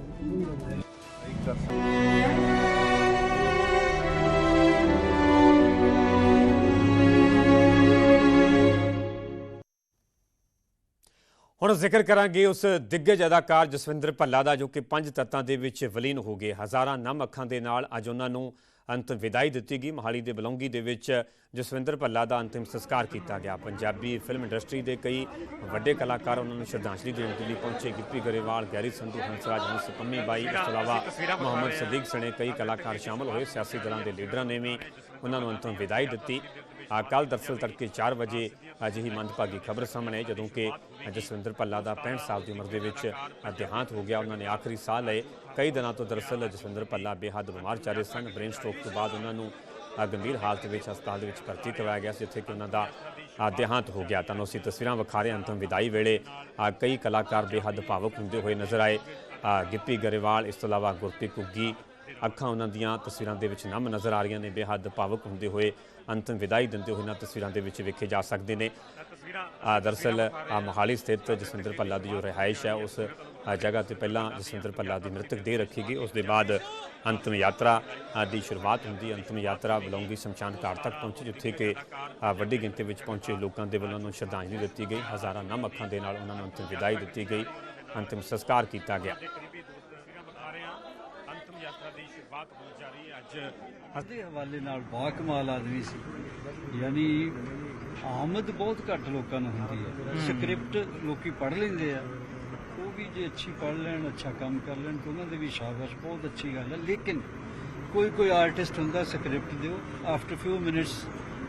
ਹੁਣ ਜ਼ਿਕਰ ਕਰਾਂਗੇ ਉਸ ਦਿੱਗਜ ਅਦਾਕਾਰ ਜਸਵਿੰਦਰ ਭੱਲਾ ਦਾ, ਜੋ ਕਿ ਪੰਜ ਤੱਤਾਂ ਦੇ ਵਿੱਚ ਵਿਲੀਨ ਹੋ ਗਏ। ਹਜ਼ਾਰਾਂ ਨਮ ਅੱਖਾਂ ਦੇ ਨਾਲ ਅੱਜ ਉਹਨਾਂ ਨੂੰ ਅੰਤਿਮ ਵਿਦਾਈ ਦਿੱਤੀ ਗਈ। ਮਹਾਲੀ ਦੇ ਬਲੌਂਗੀ ਦੇ ਵਿੱਚ ਜਸਵਿੰਦਰ ਭੱਲਾ ਦਾ ਅੰਤਿਮ ਸੰਸਕਾਰ ਕੀਤਾ ਗਿਆ। ਪੰਜਾਬੀ ਫਿਲਮ ਇੰਡਸਟਰੀ ਦੇ ਕਈ ਵੱਡੇ ਕਲਾਕਾਰ ਉਹਨਾਂ ਨੂੰ ਸ਼ਰਧਾਂਜਲੀ ਦੇਣ ਦੇ ਲਈ ਪਹੁੰਚੇ। ਗਿੱਪੀ ਗਰੇਵਾਲ, ਗੈਰੀ ਸੰਧੂ, ਹੰਸਰਾਜ, ਹੰਸ ਪੰਮੀ ਬਾਈ, ਇਸ ਤੋਂ ਇਲਾਵਾ ਮੁਹੰਮਦ ਸਦੀਕ ਸਣੇ ਕਈ ਕਲਾਕਾਰ ਸ਼ਾਮਲ ਹੋਏ। ਸਿਆਸੀ ਦਲਾਂ ਦੇ ਲੀਡਰਾਂ ਨੇ ਵੀ ਉਹਨਾਂ ਨੂੰ ਅੰਤਿਮ ਵਿਦਾਈ ਦਿੱਤੀ। ਕੱਲ ਦਰਸਲ ਤੜਕੇ 4 ਵਜੇ ਅਜਿਹੀ ਮੰਦਭਾਗੀ ਖਬਰ ਸਾਹਮਣੇ ਜਦੋਂ ਕਿ ਜਸਵਿੰਦਰ ਭੱਲਾ ਦਾ 65 ਸਾਲ ਦੀ ਉਮਰ ਦੇ ਵਿੱਚ ਦੇਹਾਂਤ ਹੋ ਗਿਆ। ਉਹਨਾਂ ਨੇ ਆਖਰੀ ਸਾਹ ਲਏ। ਕਈ ਦਿਨਾਂ ਤੋਂ ਦਰਸਲ ਜਸਵਿੰਦਰ ਭੱਲਾ ਬੇਹੱਦ ਬਿਮਾਰ ਚੱਲ ਰਹੇ ਸਨ। ਬ੍ਰੇਨ ਸਟ੍ਰੋਕ ਤੋਂ ਬਾਅਦ ਉਹਨਾਂ ਨੂੰ ਗੰਭੀਰ ਹਾਲਤ ਵਿੱਚ ਹਸਪਤਾਲ ਦੇ ਵਿੱਚ ਭਰਤੀ ਕਰਵਾਇਆ ਗਿਆ ਸੀ, ਜਿੱਥੇ ਕਿ ਉਹਨਾਂ ਦਾ ਦੇਹਾਂਤ ਹੋ ਗਿਆ। ਤੁਹਾਨੂੰ ਅਸੀਂ ਤਸਵੀਰਾਂ ਵਿਖਾ ਰਹੇ ਅੰਤਮ ਵਿਦਾਈ ਵੇਲੇ ਕਈ ਕਲਾਕਾਰ ਬੇਹੱਦ ਭਾਵੁਕ ਹੁੰਦੇ ਹੋਏ ਨਜ਼ਰ ਆਏ। ਗਿੱਪੀ ਗਰੇਵਾਲ, ਇਸ ਤੋਂ ਇਲਾਵਾ ਗੁਰਪ੍ਰੀਤ ਕੁੱਗੀ ਅੱਖਾਂ ਉਹਨਾਂ ਦੀਆਂ ਤਸਵੀਰਾਂ ਦੇ ਵਿੱਚ ਨਮ ਨਜ਼ਰ ਆ ਰਹੀਆਂ ਨੇ ਬੇਹੱਦ ਭਾਵਕ ਹੁੰਦੇ ਹੋਏ ਅੰਤਮ ਵਿਦਾਈ ਦਿੰਦੇ ਹੋਏ ਇਹਨਾਂ ਤਸਵੀਰਾਂ ਦੇ ਵਿੱਚ ਵੇਖੇ ਜਾ ਸਕਦੇ ਨੇ। ਅ, ਦਰਅਸਲ ਅ, ਮੋਹਾਲੀ ਸਥਿਤ ਜਸਵਿੰਦਰ ਭੱਲਾ ਦੀ ਜੋ ਰਿਹਾਇਸ਼ ਹੈ ਉਸ ਜਗ੍ਹਾ ਤੇ ਪਹਿਲਾਂ ਜਸਵਿੰਦਰ ਭੱਲਾ ਦੀ ਮ੍ਰਿਤਕ ਦੇਹ ਰੱਖੀ ਗਈ। ਉਸ ਦੇ ਬਾਅਦ ਅੰਤਮ ਯਾਤਰਾ ਦੀ ਸ਼ੁਰੂਆਤ ਹੁੰਦੀ। ਅੰਤਮ ਯਾਤਰਾ ਬਲੌਂਗੀ ਸ਼ਮਸ਼ਾਨ ਘਾਟ ਤੱਕ ਪਹੁੰਚੀ ਜਿੱਥੇ ਕਿ ਵੱਡੀ ਗਿਣਤੀ ਵਿੱਚ ਪਹੁੰਚੇ ਲੋਕਾਂ ਦੇ ਵੱਲੋਂ ਉਹਨਾਂ ਨੂੰ ਸ਼ਰਧਾਂਜਲੀ ਦਿੱਤੀ ਗਈ। ਹਜ਼ਾਰਾਂ ਨਮ ਅੱਖਾਂ ਦੇ ਨਾਲ ਉਹਨਾਂ ਨੂੰ ਅੰਤਮ ਵਿਦਾਈ ਦਿੱਤੀ ਗਈ। ਅੰਤਿਮ ਸੰਸਕਾਰ ਕੀਤਾ ਗਿਆ। ਅੱਜ। ਦੇ ਹਵਾਲੇ ਨਾਲ ਬਹੁਤ ਕਮਾਲ ਆਦਮੀ ਸੀ। ਯਾਨੀ ਆਮਦ ਬਹੁਤ ਘੱਟ ਲੋਕਾਂ ਨੂੰ ਹੁੰਦੀ ਹੈ। ਸਕ੍ਰਿਪਟ ਲੋਕੀ ਪੜ੍ਹ ਲੈਂਦੇ ਆ। ਉਹ ਵੀ ਜੇ ਅੱਛੀ ਪੜ੍ਹ ਲੈਣ ਅੱਛਾ ਕੰਮ ਕਰ ਲੈਣ ਤਾਂ ਉਹਨਾਂ ਦੇ ਵੀ ਸ਼ਾਬਾਸ਼ ਬਹੁਤ ਅੱਛੀ ਗੱਲ ਹੈ। ਲੇਕਿਨ ਕੋਈ ਕੋਈ ਆਰਟਿਸਟ ਹੁੰਦਾ ਸਕ੍ਰਿਪਟ ਦਿਓ ਆਫਟਰ ਫਿਊ ਮਿੰਟਸ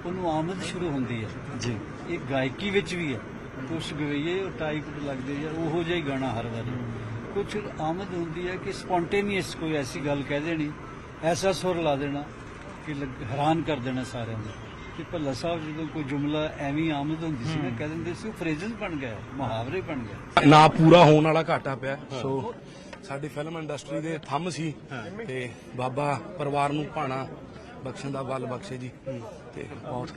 ਉਹਨੂੰ ਆਮਦ ਸ਼ੁਰੂ ਹੁੰਦੀ ਹੈ। ਜੀ। ਇਹ ਗਾਇਕੀ ਵਿੱਚ ਵੀ ਹੈ। ਕੁਝ ਗਵਈਏ ਉਹ ਟਾਈਪ ਲੱਗਦੇ ਜਾਂ ਉਹੋ ਜਿਹਾ ਹੀ ਗਾਣਾ ਹਰ ਵਾਰੀ। ਕੁਝ ਆਮਦ ਹੁੰਦੀ ਹੈ ਕਿ ਸਪੌਂਟੇਨੀਅਸ ਕੋਈ ਐਸੀ ਗੱਲ ਕਹਿ ਦੇਣੀ ਐਸਾ ਸੁਰ ਲਾ ਦੇਣਾ ਕਿ ਹੈਰਾਨ ਕਰ ਦੇਣਾ ਸਾਰਿਆਂ ਨੂੰ। ਕਿ ਭੱਲਾ ਸਾਹਿਬ ਜਦੋਂ ਕੋਈ ਜੁਮਲਾ ਐਵੇਂ ਆਮਦ ਹੁੰਦੀ ਸੀ ਨਾ ਕਹਿ ਦਿੰਦੇ ਸੀ ਉਹ ਫਰੇਜ਼ਸ ਬਣ ਗਿਆ ਮੁਹਾਵਰੇ ਬਣ ਗਏ ਨਾ ਪੂਰਾ ਹੋਣ ਵਾਲਾ ਘਾਟਾ ਪਿਆ। ਸੋ ਸਾਡੀ ਫਿਲਮ ਇੰਡਸਟਰੀ ਦੇ ਥੰਮ ਸੀ ਤੇ ਬਾਬਾ ਪਰਿਵਾਰ ਨੂੰ ਭਾਣਾ ਬਖਸ਼ਣ ਦਾ ਬਲ ਬਖਸ਼ੇ ਜੀ। ਤੇ ਬਹੁਤ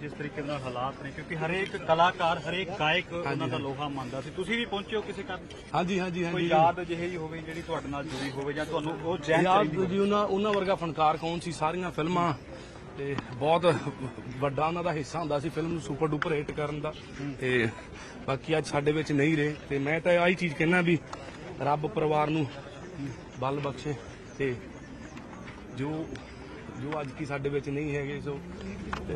ਜਿਸ ਤਰੀਕੇ ਨਾਲ ਹਾਲਾਤ ਨੇ ਕਿਉਂਕਿ ਹਰੇਕ ਕਲਾਕਾਰ ਹਰੇਕ ਗਾਇਕ ਉਹਨਾਂ ਦਾ ਲੋਹਾ ਮੰਨਦਾ ਸੀ। ਤੁਸੀਂ ਵੀ ਪਹੁੰਚੇ ਹੋ ਕਿਸੇ ਕਾਰਨ? ਹਾਂਜੀ ਹਾਂਜੀ ਕੋਈ ਹਾਂਜੀ ਯਾਦ ਅਜਿਹੀ ਜੀ ਹੋਵੇ ਜਿਹੜੀ ਤੁਹਾਡੇ ਨਾਲ ਜੁੜੀ ਹੋਵੇ ਜਾਂ ਤੁਹਾਨੂੰ ਉਹ ਜ਼ਹਿਨ ਚ ਯਾਦ? ਜੀ ਉਹਨਾਂ ਉਹਨਾਂ ਵਰਗਾ ਫਨਕਾਰ ਕੌਣ ਸੀ? ਸਾਰੀਆਂ ਫਿਲਮਾਂ ਤੇ ਬਹੁਤ ਵੱਡਾ ਉਹਨਾਂ ਦਾ ਹਿੱਸਾ ਹੁੰਦਾ ਸੀ ਫਿਲਮ ਨੂੰ ਸੁਪਰ ਡੂਪਰ ਹਿੱਟ ਕਰਨ ਦਾ। ਤੇ ਬਾਕੀ ਅੱਜ ਸਾਡੇ ਵਿੱਚ ਨਹੀਂ ਰਹੇ। ਤੇ ਮੈਂ ਤਾਂ ਆਹੀ ਚੀਜ਼ ਕਹਿਣਾ ਵੀ ਰੱਬ ਪਰਿਵਾਰ ਨੂੰ ਬਲ ਬਖਸ਼ੇ ਤੇ ਜੋ ਜੋ ਅੱਜ ਕੀ ਸਾਡੇ ਵਿੱਚ ਨਹੀਂ ਹੈਗੇ, ਸੋ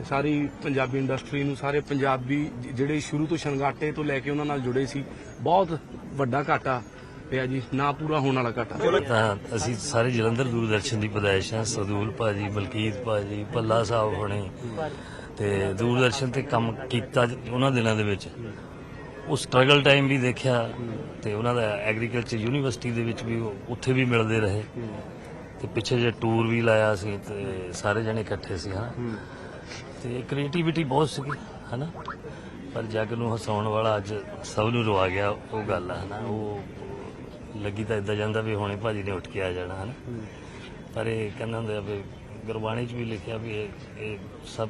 ਸਾਰੀ ਪੰਜਾਬੀ ਇੰਡਸਟਰੀ ਨੂੰ, ਸਾਰੇ ਪੰਜਾਬੀ ਜਿਹੜੇ ਸ਼ੁਰੂ ਤੋਂ ਸ਼ਨਗਾਟੇ ਤੋਂ ਲੈ ਕੇ ਉਹਨਾਂ ਨਾਲ ਜੁੜੇ ਸੀ, ਬਹੁਤ ਵੱਡਾ ਘਾਟਾ ਪਿਆ ਜੀ, ਨਾ ਪੂਰਾ ਹੋਣ ਵਾਲਾ ਘਾਟਾ। ਅਸੀਂ ਸਾਰੇ ਜਲੰਧਰ ਦੂਰਦਰਸ਼ਨ ਦੀ ਪਦਾਇਸ਼ ਹਾਂ ਸਦੂਲ ਭਾਜੀ, ਮਲਕੀਤ ਭਾਜੀ ਪੱਲਾ ਸਾਹਿਬ ਹੋਣੇ ਤੇ ਦੂਰਦਰਸ਼ਨ ਤੇ ਕੰਮ ਕੀਤਾ ਉਹਨਾਂ ਦਿਨਾਂ ਦੇ ਵਿੱਚ। ਉਹ ਸਟਰਗਲ ਟਾਈਮ ਵੀ ਦੇਖਿਆ ਤੇ ਉਹਨਾਂ ਦਾ ਐਗਰੀਕਲਚਰ ਯੂਨੀਵਰਸਿਟੀ ਦੇ ਵਿੱਚ ਵੀ ਉੱਥੇ ਵੀ ਮਿਲਦੇ ਰਹੇ। ਤੇ ਪਿੱਛੇ ਜੇ ਟੂਰ ਵੀ ਲਾਇਆ ਸੀ ਤੇ ਸਾਰੇ ਜਣੇ ਇਕੱਠੇ ਸੀ ਹਾਂ। ਤੇ ਕ੍ਰੀਏਟੀਵਿਟੀ ਬਹੁਤ ਸੀ ਹਨਾ? ਪਰ ਜੱਗ ਨੂੰ ਹਸਾਉਣ ਵਾਲਾ ਅੱਜ ਸਭ ਨੂੰ ਰਵਾ ਗਿਆ ਉਹ ਗੱਲ ਹੈ ਹਨਾ? ਉਹ ਲੱਗੀ ਤਾਂ ਇਦਾਂ ਜਾਂਦਾ ਵੀ ਹੁਣੇ ਭਾਜੀ ਨੇ ਉੱਠ ਕੇ ਆ ਜਾਣਾ ਹਨਾ? ਪਰ ਇਹ ਕਹਿੰਦਾ ਹੁੰਦਾ ਵੀ ਗੁਰਬਾਣੀ 'ਚ ਵੀ ਲਿਖਿਆ ਵੀ ਇਹ ਇਹ ਸਭ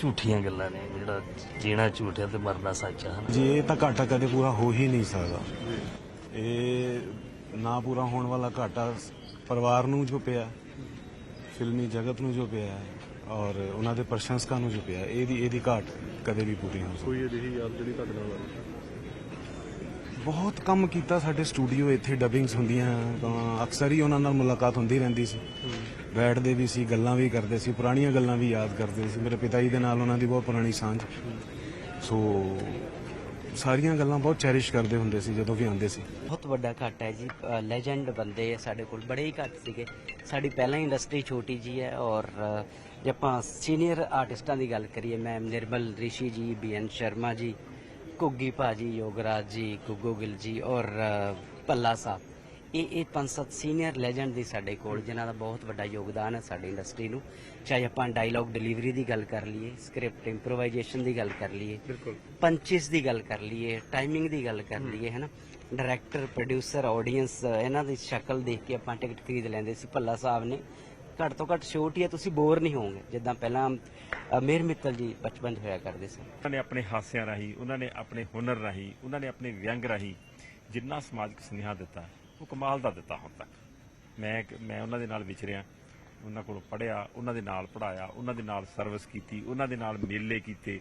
ਝੂਠੀਆਂ ਗੱਲਾਂ ਨੇ ਜਿਹੜਾ ਜੀਣਾ ਝੂਠ ਹੈ ਤੇ ਮਰਨਾ ਸੱਚ ਹੈ ਹਨਾ? ਜੀ ਇਹ ਤਾਂ ਘਾਟਾ ਕਦੇ ਪੂਰਾ ਹੋ ਹੀ ਨਹੀਂ ਸਕਦਾ। ਇਹ ਨਾ ਪੂਰਾ ਹੋਣ ਵਾਲਾ ਘਾਟਾ ਪਰਿਵਾਰ ਨੂੰ ਜੋ ਪਿਆ ਫਿਲਮੀ ਜਗਤ ਨੂੰ ਜੋ ਪਿਆ ਔਰ ਉਹਨਾਂ ਦੇ ਪ੍ਰਸ਼ੰਸਕਾਂ ਨੂੰ ਜੋ ਪਿਆ ਇਹਦੀ ਇਹਦੀ ਘਾਟ ਕਦੇ ਵੀ ਪੂਰੀ ਨਹੀਂ ਹੋ ਸਕਦੀ। ਕੋਈ ਅਜਿਹੀ ਯਾਦ ਜਿਹੜੀ ਤੁਹਾਡੇ ਨਾਲ ਬਹੁਤ ਕੰਮ ਕੀਤਾ ਸਾਡੇ ਸਟੂਡੀਓ ਇੱਥੇ ਡਬਿੰਗਸ ਹੁੰਦੀਆਂ ਤਾਂ ਅਕਸਰ ਹੀ ਉਹਨਾਂ ਨਾਲ ਮੁਲਾਕਾਤ ਹੁੰਦੀ ਰਹਿੰਦੀ ਸੀ। ਬੈਠਦੇ ਵੀ ਸੀ ਗੱਲਾਂ ਵੀ ਕਰਦੇ ਸੀ ਪੁਰਾਣੀਆਂ ਗੱਲਾਂ ਵੀ ਯਾਦ ਕਰਦੇ ਸੀ। ਮੇਰੇ ਪਿਤਾ ਜੀ ਦੇ ਨਾਲ ਉਹਨਾਂ ਦੀ ਬਹੁਤ ਪੁਰਾਣੀ ਸਾਂਝ। ਸੋ ਸਾਰੀਆਂ ਗੱਲਾਂ ਬਹੁਤ ਚੈਰਿਸ਼ ਕਰਦੇ ਹੁੰਦੇ ਸੀ ਜਦੋਂ ਵੀ ਆਉਂਦੇ ਸੀ। ਬਹੁਤ ਵੱਡਾ ਘੱਟ ਹੈ ਜੀ। ਲੈਜੈਂਡ ਬੰਦੇ ਸਾਡੇ ਕੋਲ, ਬੜੇ ਹੀ ਘੱਟ ਸੀਗੇ। ਸਾਡੀ ਪਹਿਲਾਂ ਇੰਡਸਟਰੀ ਛੋਟੀ ਜੀ ਹੈ ਔਰ ਜੇ ਆਪਾਂ ਸੀਨੀਅਰ ਆਰਟਿਸਟਾਂ ਦੀ ਗੱਲ ਕਰੀਏ, ਮੈਂ ਨਿਰਮਲ, ਰਿਸ਼ੀ ਜੀ ਬੀਐਨ ਸ਼ਰਮਾ ਜੀ ਕੁੱਗੀ ਭਾਜੀ, ਯੋਗਰਾਜ ਜੀ, ਗੁੱਗੂ ਗਿੱਲ ਜੀ ਔਰ ਭੱਲਾ ਸਾਹਿਬ। ਇਹ ਇਹ ਪੰਜ ਸੱਤ ਸੀਨੀਅਰ ਲੈਜੈਂਡ ਦੀ ਸਾਡੇ ਕੋਲ ਜਿਨ੍ਹਾਂ ਦਾ ਬਹੁਤ ਵੱਡਾ ਯੋਗਦਾਨ ਹੈ ਸਾਡੀ ਇੰਡਸਟਰੀ ਨੂੰ। ਚਾਹੇ ਆਪਾਂ ਡਾਇਲੌਗ ਡਿਲੀਵਰੀ ਦੀ ਗੱਲ ਕਰ ਲਈਏ ਸਕ੍ਰਿਪਟ ਇੰਪਰੋਵਾਈਜੇਸ਼ਨ ਦੀ ਗੱਲ ਕਰ ਲਈਏ ਬਿਲਕੁਲ। ਪੰਚਸ ਦੀ ਗੱਲ ਕਰ ਲਈਏ ਟਾਈਮਿੰਗ ਦੀ ਗੱਲ ਕਰ ਲਈਏ ਹੈਨਾ? ਡਾਇਰੈਕਟਰ ਪ੍ਰੋਡਿਊਸਰ ਆਡੀਅנס ਇਹਨਾਂ ਦੀ ਸ਼ਕਲ ਦੇਖ ਕੇ ਆਪਾਂ ਟਿਕਟ ਖਰੀਦ ਲੈਂਦੇ ਸੀ ਭੱਲਾ ਸਾਹਿਬ ਨੇ। ਘੱਟ ਤੋਂ ਘੱਟ ਸ਼ੋਟ ਹੀ ਹੈ ਤੁਸੀਂ ਬੋਰ ਨਹੀਂ ਹੋਵੋਗੇ ਜਿੱਦਾਂ ਪਹਿਲਾਂ ਮੇਰ ਮਿੱਤਲ ਜੀ ਬਚਪਨ 'ਚ ਹੋਇਆ ਕਰਦੇ ਸੀ। ਉਹਨਾਂ ਨੇ ਆਪਣੇ ਹਾਸਿਆਂ ਰਾਹੀਂ ਉਹਨਾਂ ਨੇ ਆਪਣੇ ਹੁਨਰ ਰਾਹੀਂ ਉਹਨਾਂ ਨੇ ਆਪਣੇ ਵਿਅੰਗ ਰਾਹੀਂ ਜਿੰਨਾ ਸਮਾਜਿਕ ਸੁਨੇਹਾ ਦਿੱਤਾ ਉਹ ਕਮਾਲ ਦਾ ਦਿੱਤਾ ਹੁਣ ਤੱਕ। ਮੈਂ ਮੈਂ ਉਹਨਾਂ ਦੇ ਨਾਲ ਵਿਚਰਿਆ ਉਹਨਾਂ ਕੋਲੋਂ ਪੜਿਆ ਉਹਨਾਂ ਦੇ ਨਾਲ ਪੜਾਇਆ ਉਹਨਾਂ ਦੇ ਨਾਲ ਸਰਵਿਸ ਕੀਤੀ ਉਹਨਾਂ ਦੇ ਨਾਲ ਮੇਲੇ ਕੀਤੇ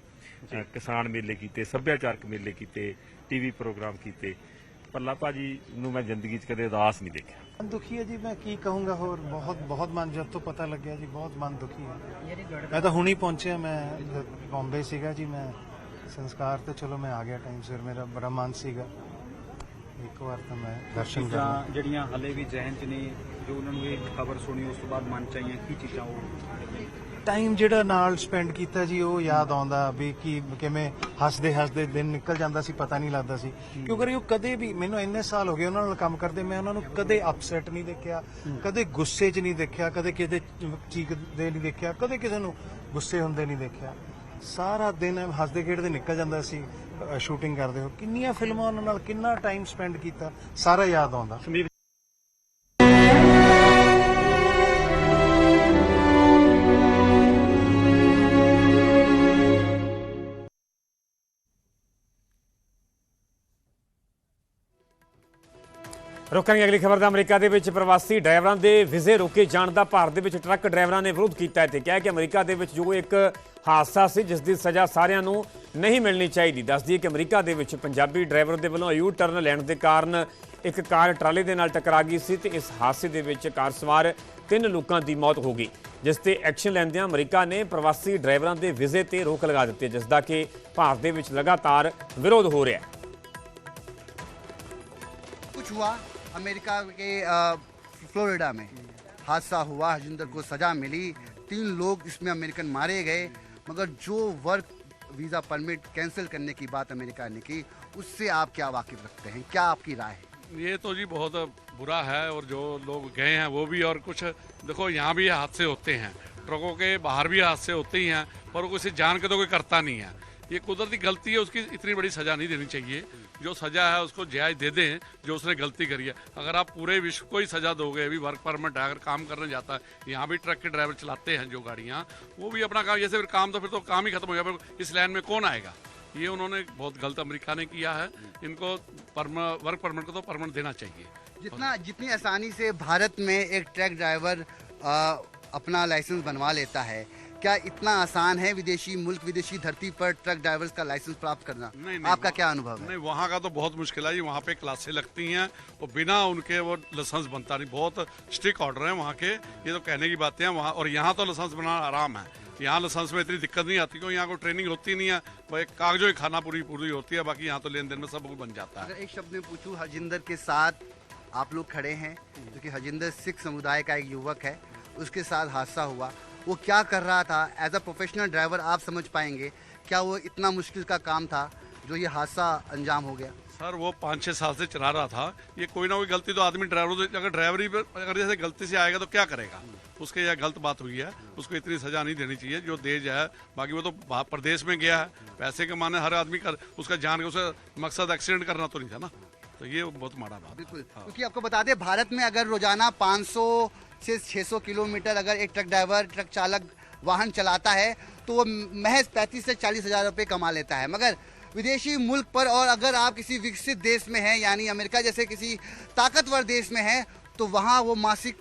ਕਿਸਾਨ ਮੇਲੇ ਕੀਤੇ ਸੱਭਿਆਚਾਰਕ ਮੇਲੇ ਕੀਤੇ ਟੀਵੀ ਪ੍ਰੋਗਰਾਮ ਕੀਤੇ। ਪੱਲਾ ਭਾਜੀ ਨੂੰ ਮੈਂ ਜ਼ਿੰਦਗੀ 'ਚ ਕਦੇ ਉਦਾਸ ਨਹੀਂ ਦੇਖਿਆ। ਮਨ ਦੁਖੀ ਹੈ ਜੀ ਮੈਂ ਕੀ ਕਹੂੰਗਾ ਹੋਰ? ਬਹੁਤ ਬਹੁਤ ਮਨ ਜਦ ਤੋਂ ਪਤਾ ਲੱਗਿਆ ਜੀ ਬਹੁਤ ਮਨ ਦੁਖੀ ਹੈ। ਮੈਂ ਤਾਂ ਹੁਣੀ ਪਹੁੰਚਿਆ ਮੈਂ ਬੰਬੇ ਸੀਗਾ ਜੀ ਮੈਂ ਸੰਸਕਾਰ ਤੇ ਚਲੋ ਮੈਂ ਆ ਗਿਆ ਟਾਈਮ ਸਿਰ ਮੇਰਾ ਬੜਾ ਮਨ ਸੀਗਾ। ਇੱਕ ਵਾਰ ਤਾਂ ਮੈਂ ਦਰਸ਼ਨ ਚੀਜ਼ਾਂ ਕਰਾਂ ਜਿਹੜੀਆਂ ਹਲੇ ਵੀ ਜ਼ਹਿਨ 'ਚ ਨੇ ਜੋ ਉਹਨਾਂ ਨੂੰ ਇਹ ਖਬਰ ਸੁਣੀ ਉਸ ਤੋਂ ਬਾਅਦ ਮਨ ਚ ਆਈਆਂ ਕੀ ਚੀਜ਼ਾਂ ਉਹ ਟਾਈਮ ਜਿਹੜਾ ਨਾਲ ਸਪੈਂਡ ਕੀਤਾ ਜੀ ਉਹ ਯਾਦ ਆਉਂਦਾ ਵੀ ਕੀ ਕਿਵੇਂ ਹੱਸਦੇ ਹੱਸਦੇ ਦਿਨ ਨਿਕਲ ਜਾਂਦਾ ਸੀ ਪਤਾ ਨਹੀਂ ਲੱਗਦਾ ਸੀ। ਕਿਉਂਕਿ ਉਹ ਕਦੇ ਵੀ ਮੈਨੂੰ ਇੰਨੇ ਸਾਲ ਹੋ ਗਏ ਉਹਨਾਂ ਨਾਲ ਕੰਮ ਕਰਦੇ ਮੈਂ ਉਹਨਾਂ ਨੂੰ ਕਦੇ ਅਪਸੈਟ ਨਹੀਂ ਦੇਖਿਆ ਕਦੇ ਗੁੱਸੇ 'ਚ ਨਹੀਂ ਦੇਖਿਆ ਕਦੇ ਕਿਤੇ ਚੀਕਦੇ ਨਹੀਂ ਦੇਖਿਆ ਕਦੇ ਕਿਸੇ ਨੂੰ ਗੁੱਸੇ ਹੁੰਦੇ ਨਹੀਂ ਦੇਖਿਆ। ਸਾਰਾ ਦਿਨ ਹੱਸਦੇ ਖੇਡਦੇ ਨਿਕਲ ਜਾਂਦਾ ਸੀ ਸ਼ੂਟਿੰਗ ਕਰਦੇ ਹੋ। ਕਿੰਨੀਆਂ ਫਿਲਮਾਂ ਉਹਨਾਂ ਨਾਲ ਕਿੰਨਾ ਟਾਈਮ ਸਪੈਂਡ ਕੀਤਾ? ਸਾਰਾ ਯਾਦ ਆਉਂਦਾ। ਰੁਕਾਂਗੇ ਅਗਲੀ ਖਬਰ ਦਾ ਅਮਰੀਕਾ ਦੇ ਵਿੱਚ ਪ੍ਰਵਾਸੀ ਡਰਾਈਵਰਾਂ ਦੇ ਵੀਜ਼ੇ ਰੋਕੇ ਜਾਣ ਦਾ ਭਾਰਤ ਦੇ ਵਿੱਚ ਟਰੱਕ ਡਰਾਈਵਰਾਂ ਨੇ ਵਿਰੋਧ ਕੀਤਾ ਹੈ ਤੇ ਕਿਹਾ ਕਿ ਅਮਰੀਕਾ ਦੇ ਵਿੱਚ ਜੋ ਇੱਕ ਹਾਦਸਾ ਸੀ, ਜਿਸ ਦੀ ਸਜ਼ਾ ਸਾਰਿਆਂ ਨੂੰ ਨਹੀਂ ਮਿਲਣੀ ਚਾਹੀਦੀ। ਦੱਸਦੀ ਹੈ ਕਿ ਅਮਰੀਕਾ ਦੇ ਵਿੱਚ ਪੰਜਾਬੀ ਡਰਾਈਵਰ ਦੇ ਵੱਲੋਂ ਯੂ ਟਰਨ ਲੈਣ ਦੇ ਕਾਰਨ ਇੱਕ ਕਾਰ ਟਰਾਲੇ ਦੇ ਨਾਲ ਟਕਰਾ ਗਈ ਸੀ ਤੇ ਇਸ ਹਾਦਸੇ ਦੇ ਵਿੱਚ ਕਾਰ ਸਵਾਰ ਤਿੰਨ ਲੋਕਾਂ ਦੀ ਮੌਤ ਹੋ ਗਈ, ਜਿਸ ਤੇ ਐਕਸ਼ਨ ਲੈਂਦਿਆਂ ਅਮਰੀਕਾ ਨੇ ਪ੍ਰਵਾਸੀ ਡਰਾਈਵਰਾਂ ਦੇ ਵੀਜ਼ੇ ਤੇ ਰੋਕ ਲਗਾ ਦਿੱਤੀ, ਜਿਸ ਦਾ ਕਿ ਭਾਰਤ ਦੇ ਵਿੱਚ ਲਗਾਤਾਰ ਵਿਰੋਧ ਹੋ ਰਿਹਾ ਹੈ। ਕੁਝ अमेरिका के फ्लोरिडा में हादसा हुआ हजिंदर को सजा मिली। तीन लोग इसमें अमेरिकन मारे गए, मगर जो वर्क वीज़ा परमिट कैंसिल करने की बात अमेरिका ने की, उससे आप क्या वाकिफ रखते हैं? क्या आपकी राय है? ये तो जी बहुत बुरा है, और जो लोग गए हैं, वो भी और कुछ, देखो, यहाँ भी हादसे होते हैं। ट्रकों के बाहर भी हादसे होते ही हैं, पर उसे जान के तो कोई करता नहीं है। ये कुदरती गलती है, उसकी इतनी बड़ी सज़ा नहीं देनी चाहिए। जो सज़ा है, उसको जायज़ दे दें, जो उसने गलती करी है। अगर आप पूरे विश्व को ही सज़ा दोगे, अभी वर्क परमिट है, अगर काम करने जाता है, यहाँ भी ट्रक के ड्राइवर चलाते हैं जो गाड़ियाँ, वो भी अपना काम, जैसे फिर काम तो फिर तो काम ही खत्म हो गया इस लाइन में कौन आएगा? ये उन्होंने बहुत गलत अमेरिका ने किया है। इनको वर्क परमिट को तो परमिट देना चाहिए। जितना, जितनी आसानी से भारत में एक ट्रक ड्राइवर अपना लाइसेंस बनवा लेता है क्या इतना आसान है विदेशी मुल्क विदेशी धरती पर ट्रक ड्राइवर्स का लाइसेंस प्राप्त करना? नहीं, नहीं, आपका क्या अनुभव है? नहीं वहाँ का तो बहुत मुश्किल है। जी वहाँ पे क्लासें लगती हैं और बिना उनके वो लाइसेंस बनता नहीं। बहुत स्ट्रिक्ट ऑर्डर है वहाँ के। ये तो कहने की बातें हैं वहाँ और यहाँ तो लाइसेंस बनाना आराम है। यहाँ लाइसेंस में इतनी दिक्कत नहीं आती क्योंकि यहाँ को ट्रेनिंग होती नहीं है। वो एक कागजों की खाना पूरी पूरी होती है। बाकी यहाँ तो लेन देन में सब कुछ बन जाता है। एक शब्द में पूछूँ हरजिंदर के साथ आप लोग खड़े हैं क्योंकि हरजिंदर सिख समुदाय का एक युवक है उसके साथ हादसा हुआ। वो क्या कर रहा था? एज अ प्रोफेशनल ड्राइवर आप समझ पाएँगे क्या वो इतना मुश्किल का काम था जो ये हादसा अंजाम हो गया। सर, वो पाँच छः साल से चला रहा था। ये कोई ना कोई गलती तो आदमी ड्राइवर अगर ड्राइवरी पर अगर जैसे गलती से आएगा तो क्या करेगा? उसके यह गलत बात हुई है। उसको इतनी सजा नहीं देनी चाहिए। जो दे जाए बाकी वो तो प्रदेश में गया है। पैसे के माने हर आदमी कर उसका जान के उसका मकसद एक्सीडेंट करना तो नहीं था ना। तो ये बहुत माड़ा बात बिल्कुल। क्योंकि आपको बता दें भारत में अगर रोज़ाना 500 से 600 किलोमीटर अगर एक ट्रक ड्राइवर ट्रक चालक वाहन चलाता है तो वो महज पैंतीस से चालीस हज़ार रुपये कमा लेता है। मगर विदेशी मुल्क पर और अगर आप किसी विकसित देश में हैं यानी अमेरिका जैसे किसी ताकतवर देश में हैं तो वहाँ वो मासिक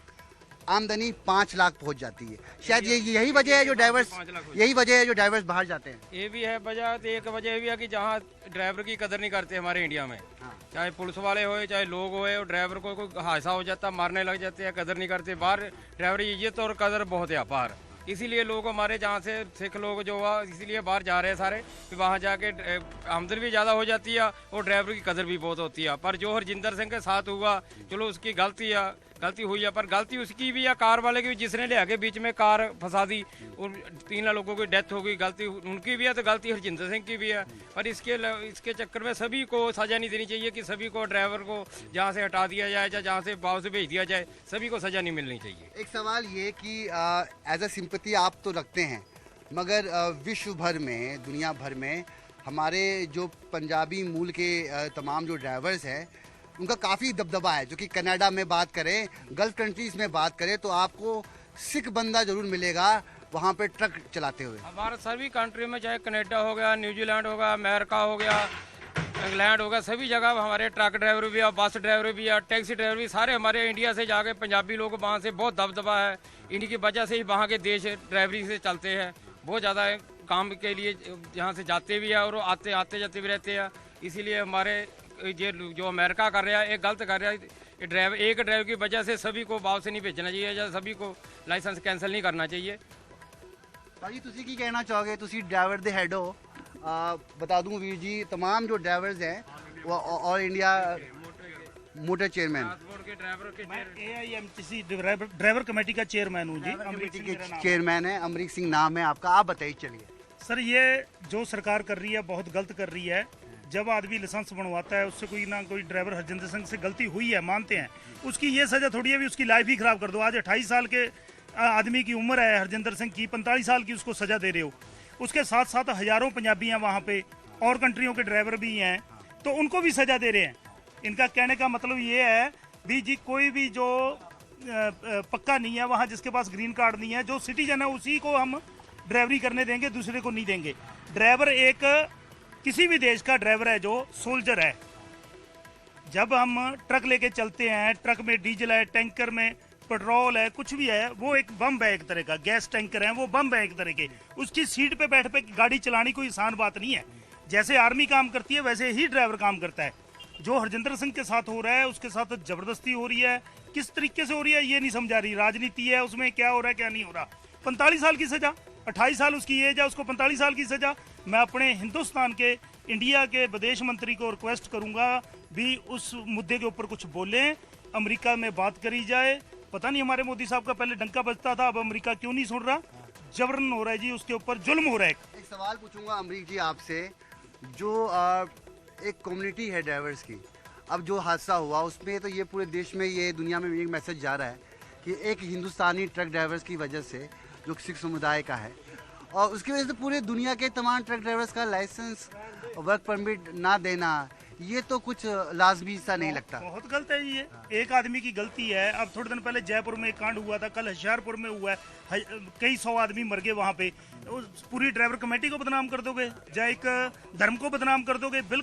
आमदनी पाँच लाख पहुँच जाती है। शायद ये यही वजह है जो ड्राइवर्स यही वजह है जो ड्राइवर्स बाहर जाते हैं। ये भी है वजह तो एक वजह भी है कि जहाँ ड्राइवर की कदर नहीं करते हमारे इंडिया में। चाहे पुलिस वाले हो चाहे लोग हो और ड्राइवर को कोई हादसा हो जाता मारने लग जाते हैं कदर नहीं करते। बाहर ड्राइवर की इज़्ज़त और कदर बहुत है बाहर इसीलिए लोग हमारे जहाँ से सिख लोग जो हुआ इसीलिए बाहर जा रहे हैं सारे। कि वहाँ जाके आमदनी भी ज़्यादा हो जाती है और ड्राइवर की कदर भी बहुत होती है। पर जो हरजिंदर सिंह के साथ हुआ चलो उसकी गलती है। गलती हुई है, पर गलती उसकी भी है, कार वाले की भी, जिसने ले आके बीच में कार फंसा दी और तीन लोगों की डेथ हो गई, गलती उनकी भी है तो गलती हरजिंदर सिंह की भी है। पर इसके इसके चक्कर में सभी को सजा नहीं देनी चाहिए कि सभी को ड्राइवर को जहाँ से हटा दिया जाए या जहाँ से भाव से भेज दिया जाए, सभी को सजा नहीं मिलनी चाहिए। एक सवाल ये कि एज अ सिंपति आप तो रखते हैं, मगर विश्व भर में, दुनिया भर में, हमारे जो पंजाबी मूल के तमाम जो ड्राइवर्स हैं उनका काफ़ी दबदबा है, जो कि कनाडा में बात करें, गल्फ कंट्रीज़ में बात करें तो आपको सिख बंदा ज़रूर मिलेगा वहाँ पे ट्रक चलाते हुए। हमारे सभी कंट्री में, चाहे कनाडा हो गया, न्यूजीलैंड हो गया, अमेरिका हो गया, इंग्लैंड हो गया, सभी जगह हमारे ट्रक ड्राइवर भी है, बस ड्राइवर भी है, टैक्सी ड्राइवर भी, सारे हमारे इंडिया से जाके पंजाबी लोग वहाँ से बहुत दबदबा है। इन्हीं की वजह से ही वहाँ के देश ड्राइवरी से चलते हैं। बहुत ज़्यादा काम के लिए यहाँ से जाते भी है और आते आते जाते भी रहते हैं। इसीलिए हमारे ये जो अमेरिका कर रहा है ये गलत कर रहा है ये ड्राइवर एक ड्राइवर की वजह से सभी को वापस नहीं भेजना चाहिए या सभी को लाइसेंस कैंसिल नहीं करना चाहिए ਭਾਜੀ ਤੁਸੀਂ ਕੀ ਕਹਿਣਾ ਚਾਹੋਗੇ ਤੁਸੀਂ ਡਰਾਈਵਰ ਦੇ ਹੈਡ ਹੋ ਅ, ਬਤਾ ਦੂੰ ਵੀਰ ਜੀ तमाम जो ड्राइवर्स हैं वो ऑल इंडिया मोटर चेयरमैन के ड्राइवर के मैं एआईएमटीसी ड्राइवर ड्राइवर कमेटी का चेयरमैन हूँ जी ड्राइवर अमरीक कमेटी सिंह के मेरा नाम है। चेयरमैन है अमरीक सिंह नाम है आपका आप बताइए चलिए सर ये जो सरकार कर रही है बहुत गलत कर रही है जब आदमी लाइसेंस बनवाता है, उससे कोई ना कोई ड्राइवर हरजिंदर सिंह से गलती हुई है, मानते हैं। उसकी ये सजा थोड़ी है भी, उसकी लाइफ ही खराब कर दो। आज अट्ठाईस साल के आदमी की उम्र है, हरजिंदर सिंह की, पैंतालीस साल की उसको सजा दे रहे हो। उसके साथ साथ हज़ारों पंजाबी हैं वहाँ पे, और कंट्रियों के ड्राइवर भी हैं तो उनको भी सजा दे रहे हैं। इनका कहने का मतलब ये है, भी जी, कोई भी जो पक्का नहीं है वहाँ, जिसके पास ग्रीन कार्ड नहीं है, जो सिटीजन है, उसी को हम ड्राइवरी करने देंगे, दूसरे को नहीं देंगे। ड्राइवर एक किसी भी देश का ड्राइवर है जो सोल्जर है। जब हम ट्रक लेके चलते हैं ट्रक में डीजल है टैंकर में पेट्रोल है, कुछ भी है, वो एक बम है एक तरह का। गैस टैंकर है, वो बम है एक तरह के। उसकी सीट पे बैठ पे गाड़ी चलानी कोई आसान बात नहीं है। जैसे आर्मी काम करती है, वैसे ही ड्राइवर काम करता है। जो हरजिंदर सिंह के साथ हो रहा है, उसके साथ ज़बरदस्ती हो रही है। किस तरीके से हो रही है, ये नहीं समझा रही। राजनीति है, उसमें क्या हो रहा है, क्या नहीं हो रहा। पैंतालीस साल की सजा, अट्ठाईस साल उसकी एज है, उसको पैंतालीस साल की सजा। मैं अपने हिंदुस्तान के इंडिया के विदेश मंत्री को रिक्वेस्ट करूँगा भी उस मुद्दे के ऊपर कुछ बोलें। अमेरिका में बात करी जाए। पता नहीं हमारे मोदी साहब का पहले डंका बजता था अब अमेरिका क्यों नहीं सुन रहा? जबरन हो रहा है जी उसके ऊपर जुल्म हो रहा है। एक सवाल पूछूँगा अमरीक जी आपसे जो आ, एक कम्युनिटी है ड्राइवर्स की। अब जो हादसा हुआ उसमें तो ये पूरे देश में ये दुनिया में एक मैसेज जा रहा है कि एक हिंदुस्तानी ट्रक ड्राइवर्स की वजह से जो सिख समुदाय का है और उसकी वजह से पूरे दुनिया के तमाम ट्रक ड्राइवर्स का लाइसेंस वर्क परमिट ना देना ये तो कुछ लाजमी सा नहीं लगता। बहुत गलत है ये। एक आदमी की गलती है। अब थोड़े दिन पहले जयपुर में एक कांड हुआ था कल हशियारपुर में हुआ है। कई सौ आदमी मर गए वहाँ पे। पूरी ड्राइवर कमेटी को बदनाम कर दोगे? या एक धर्म को बदनाम कर दोगे? बिल्कुल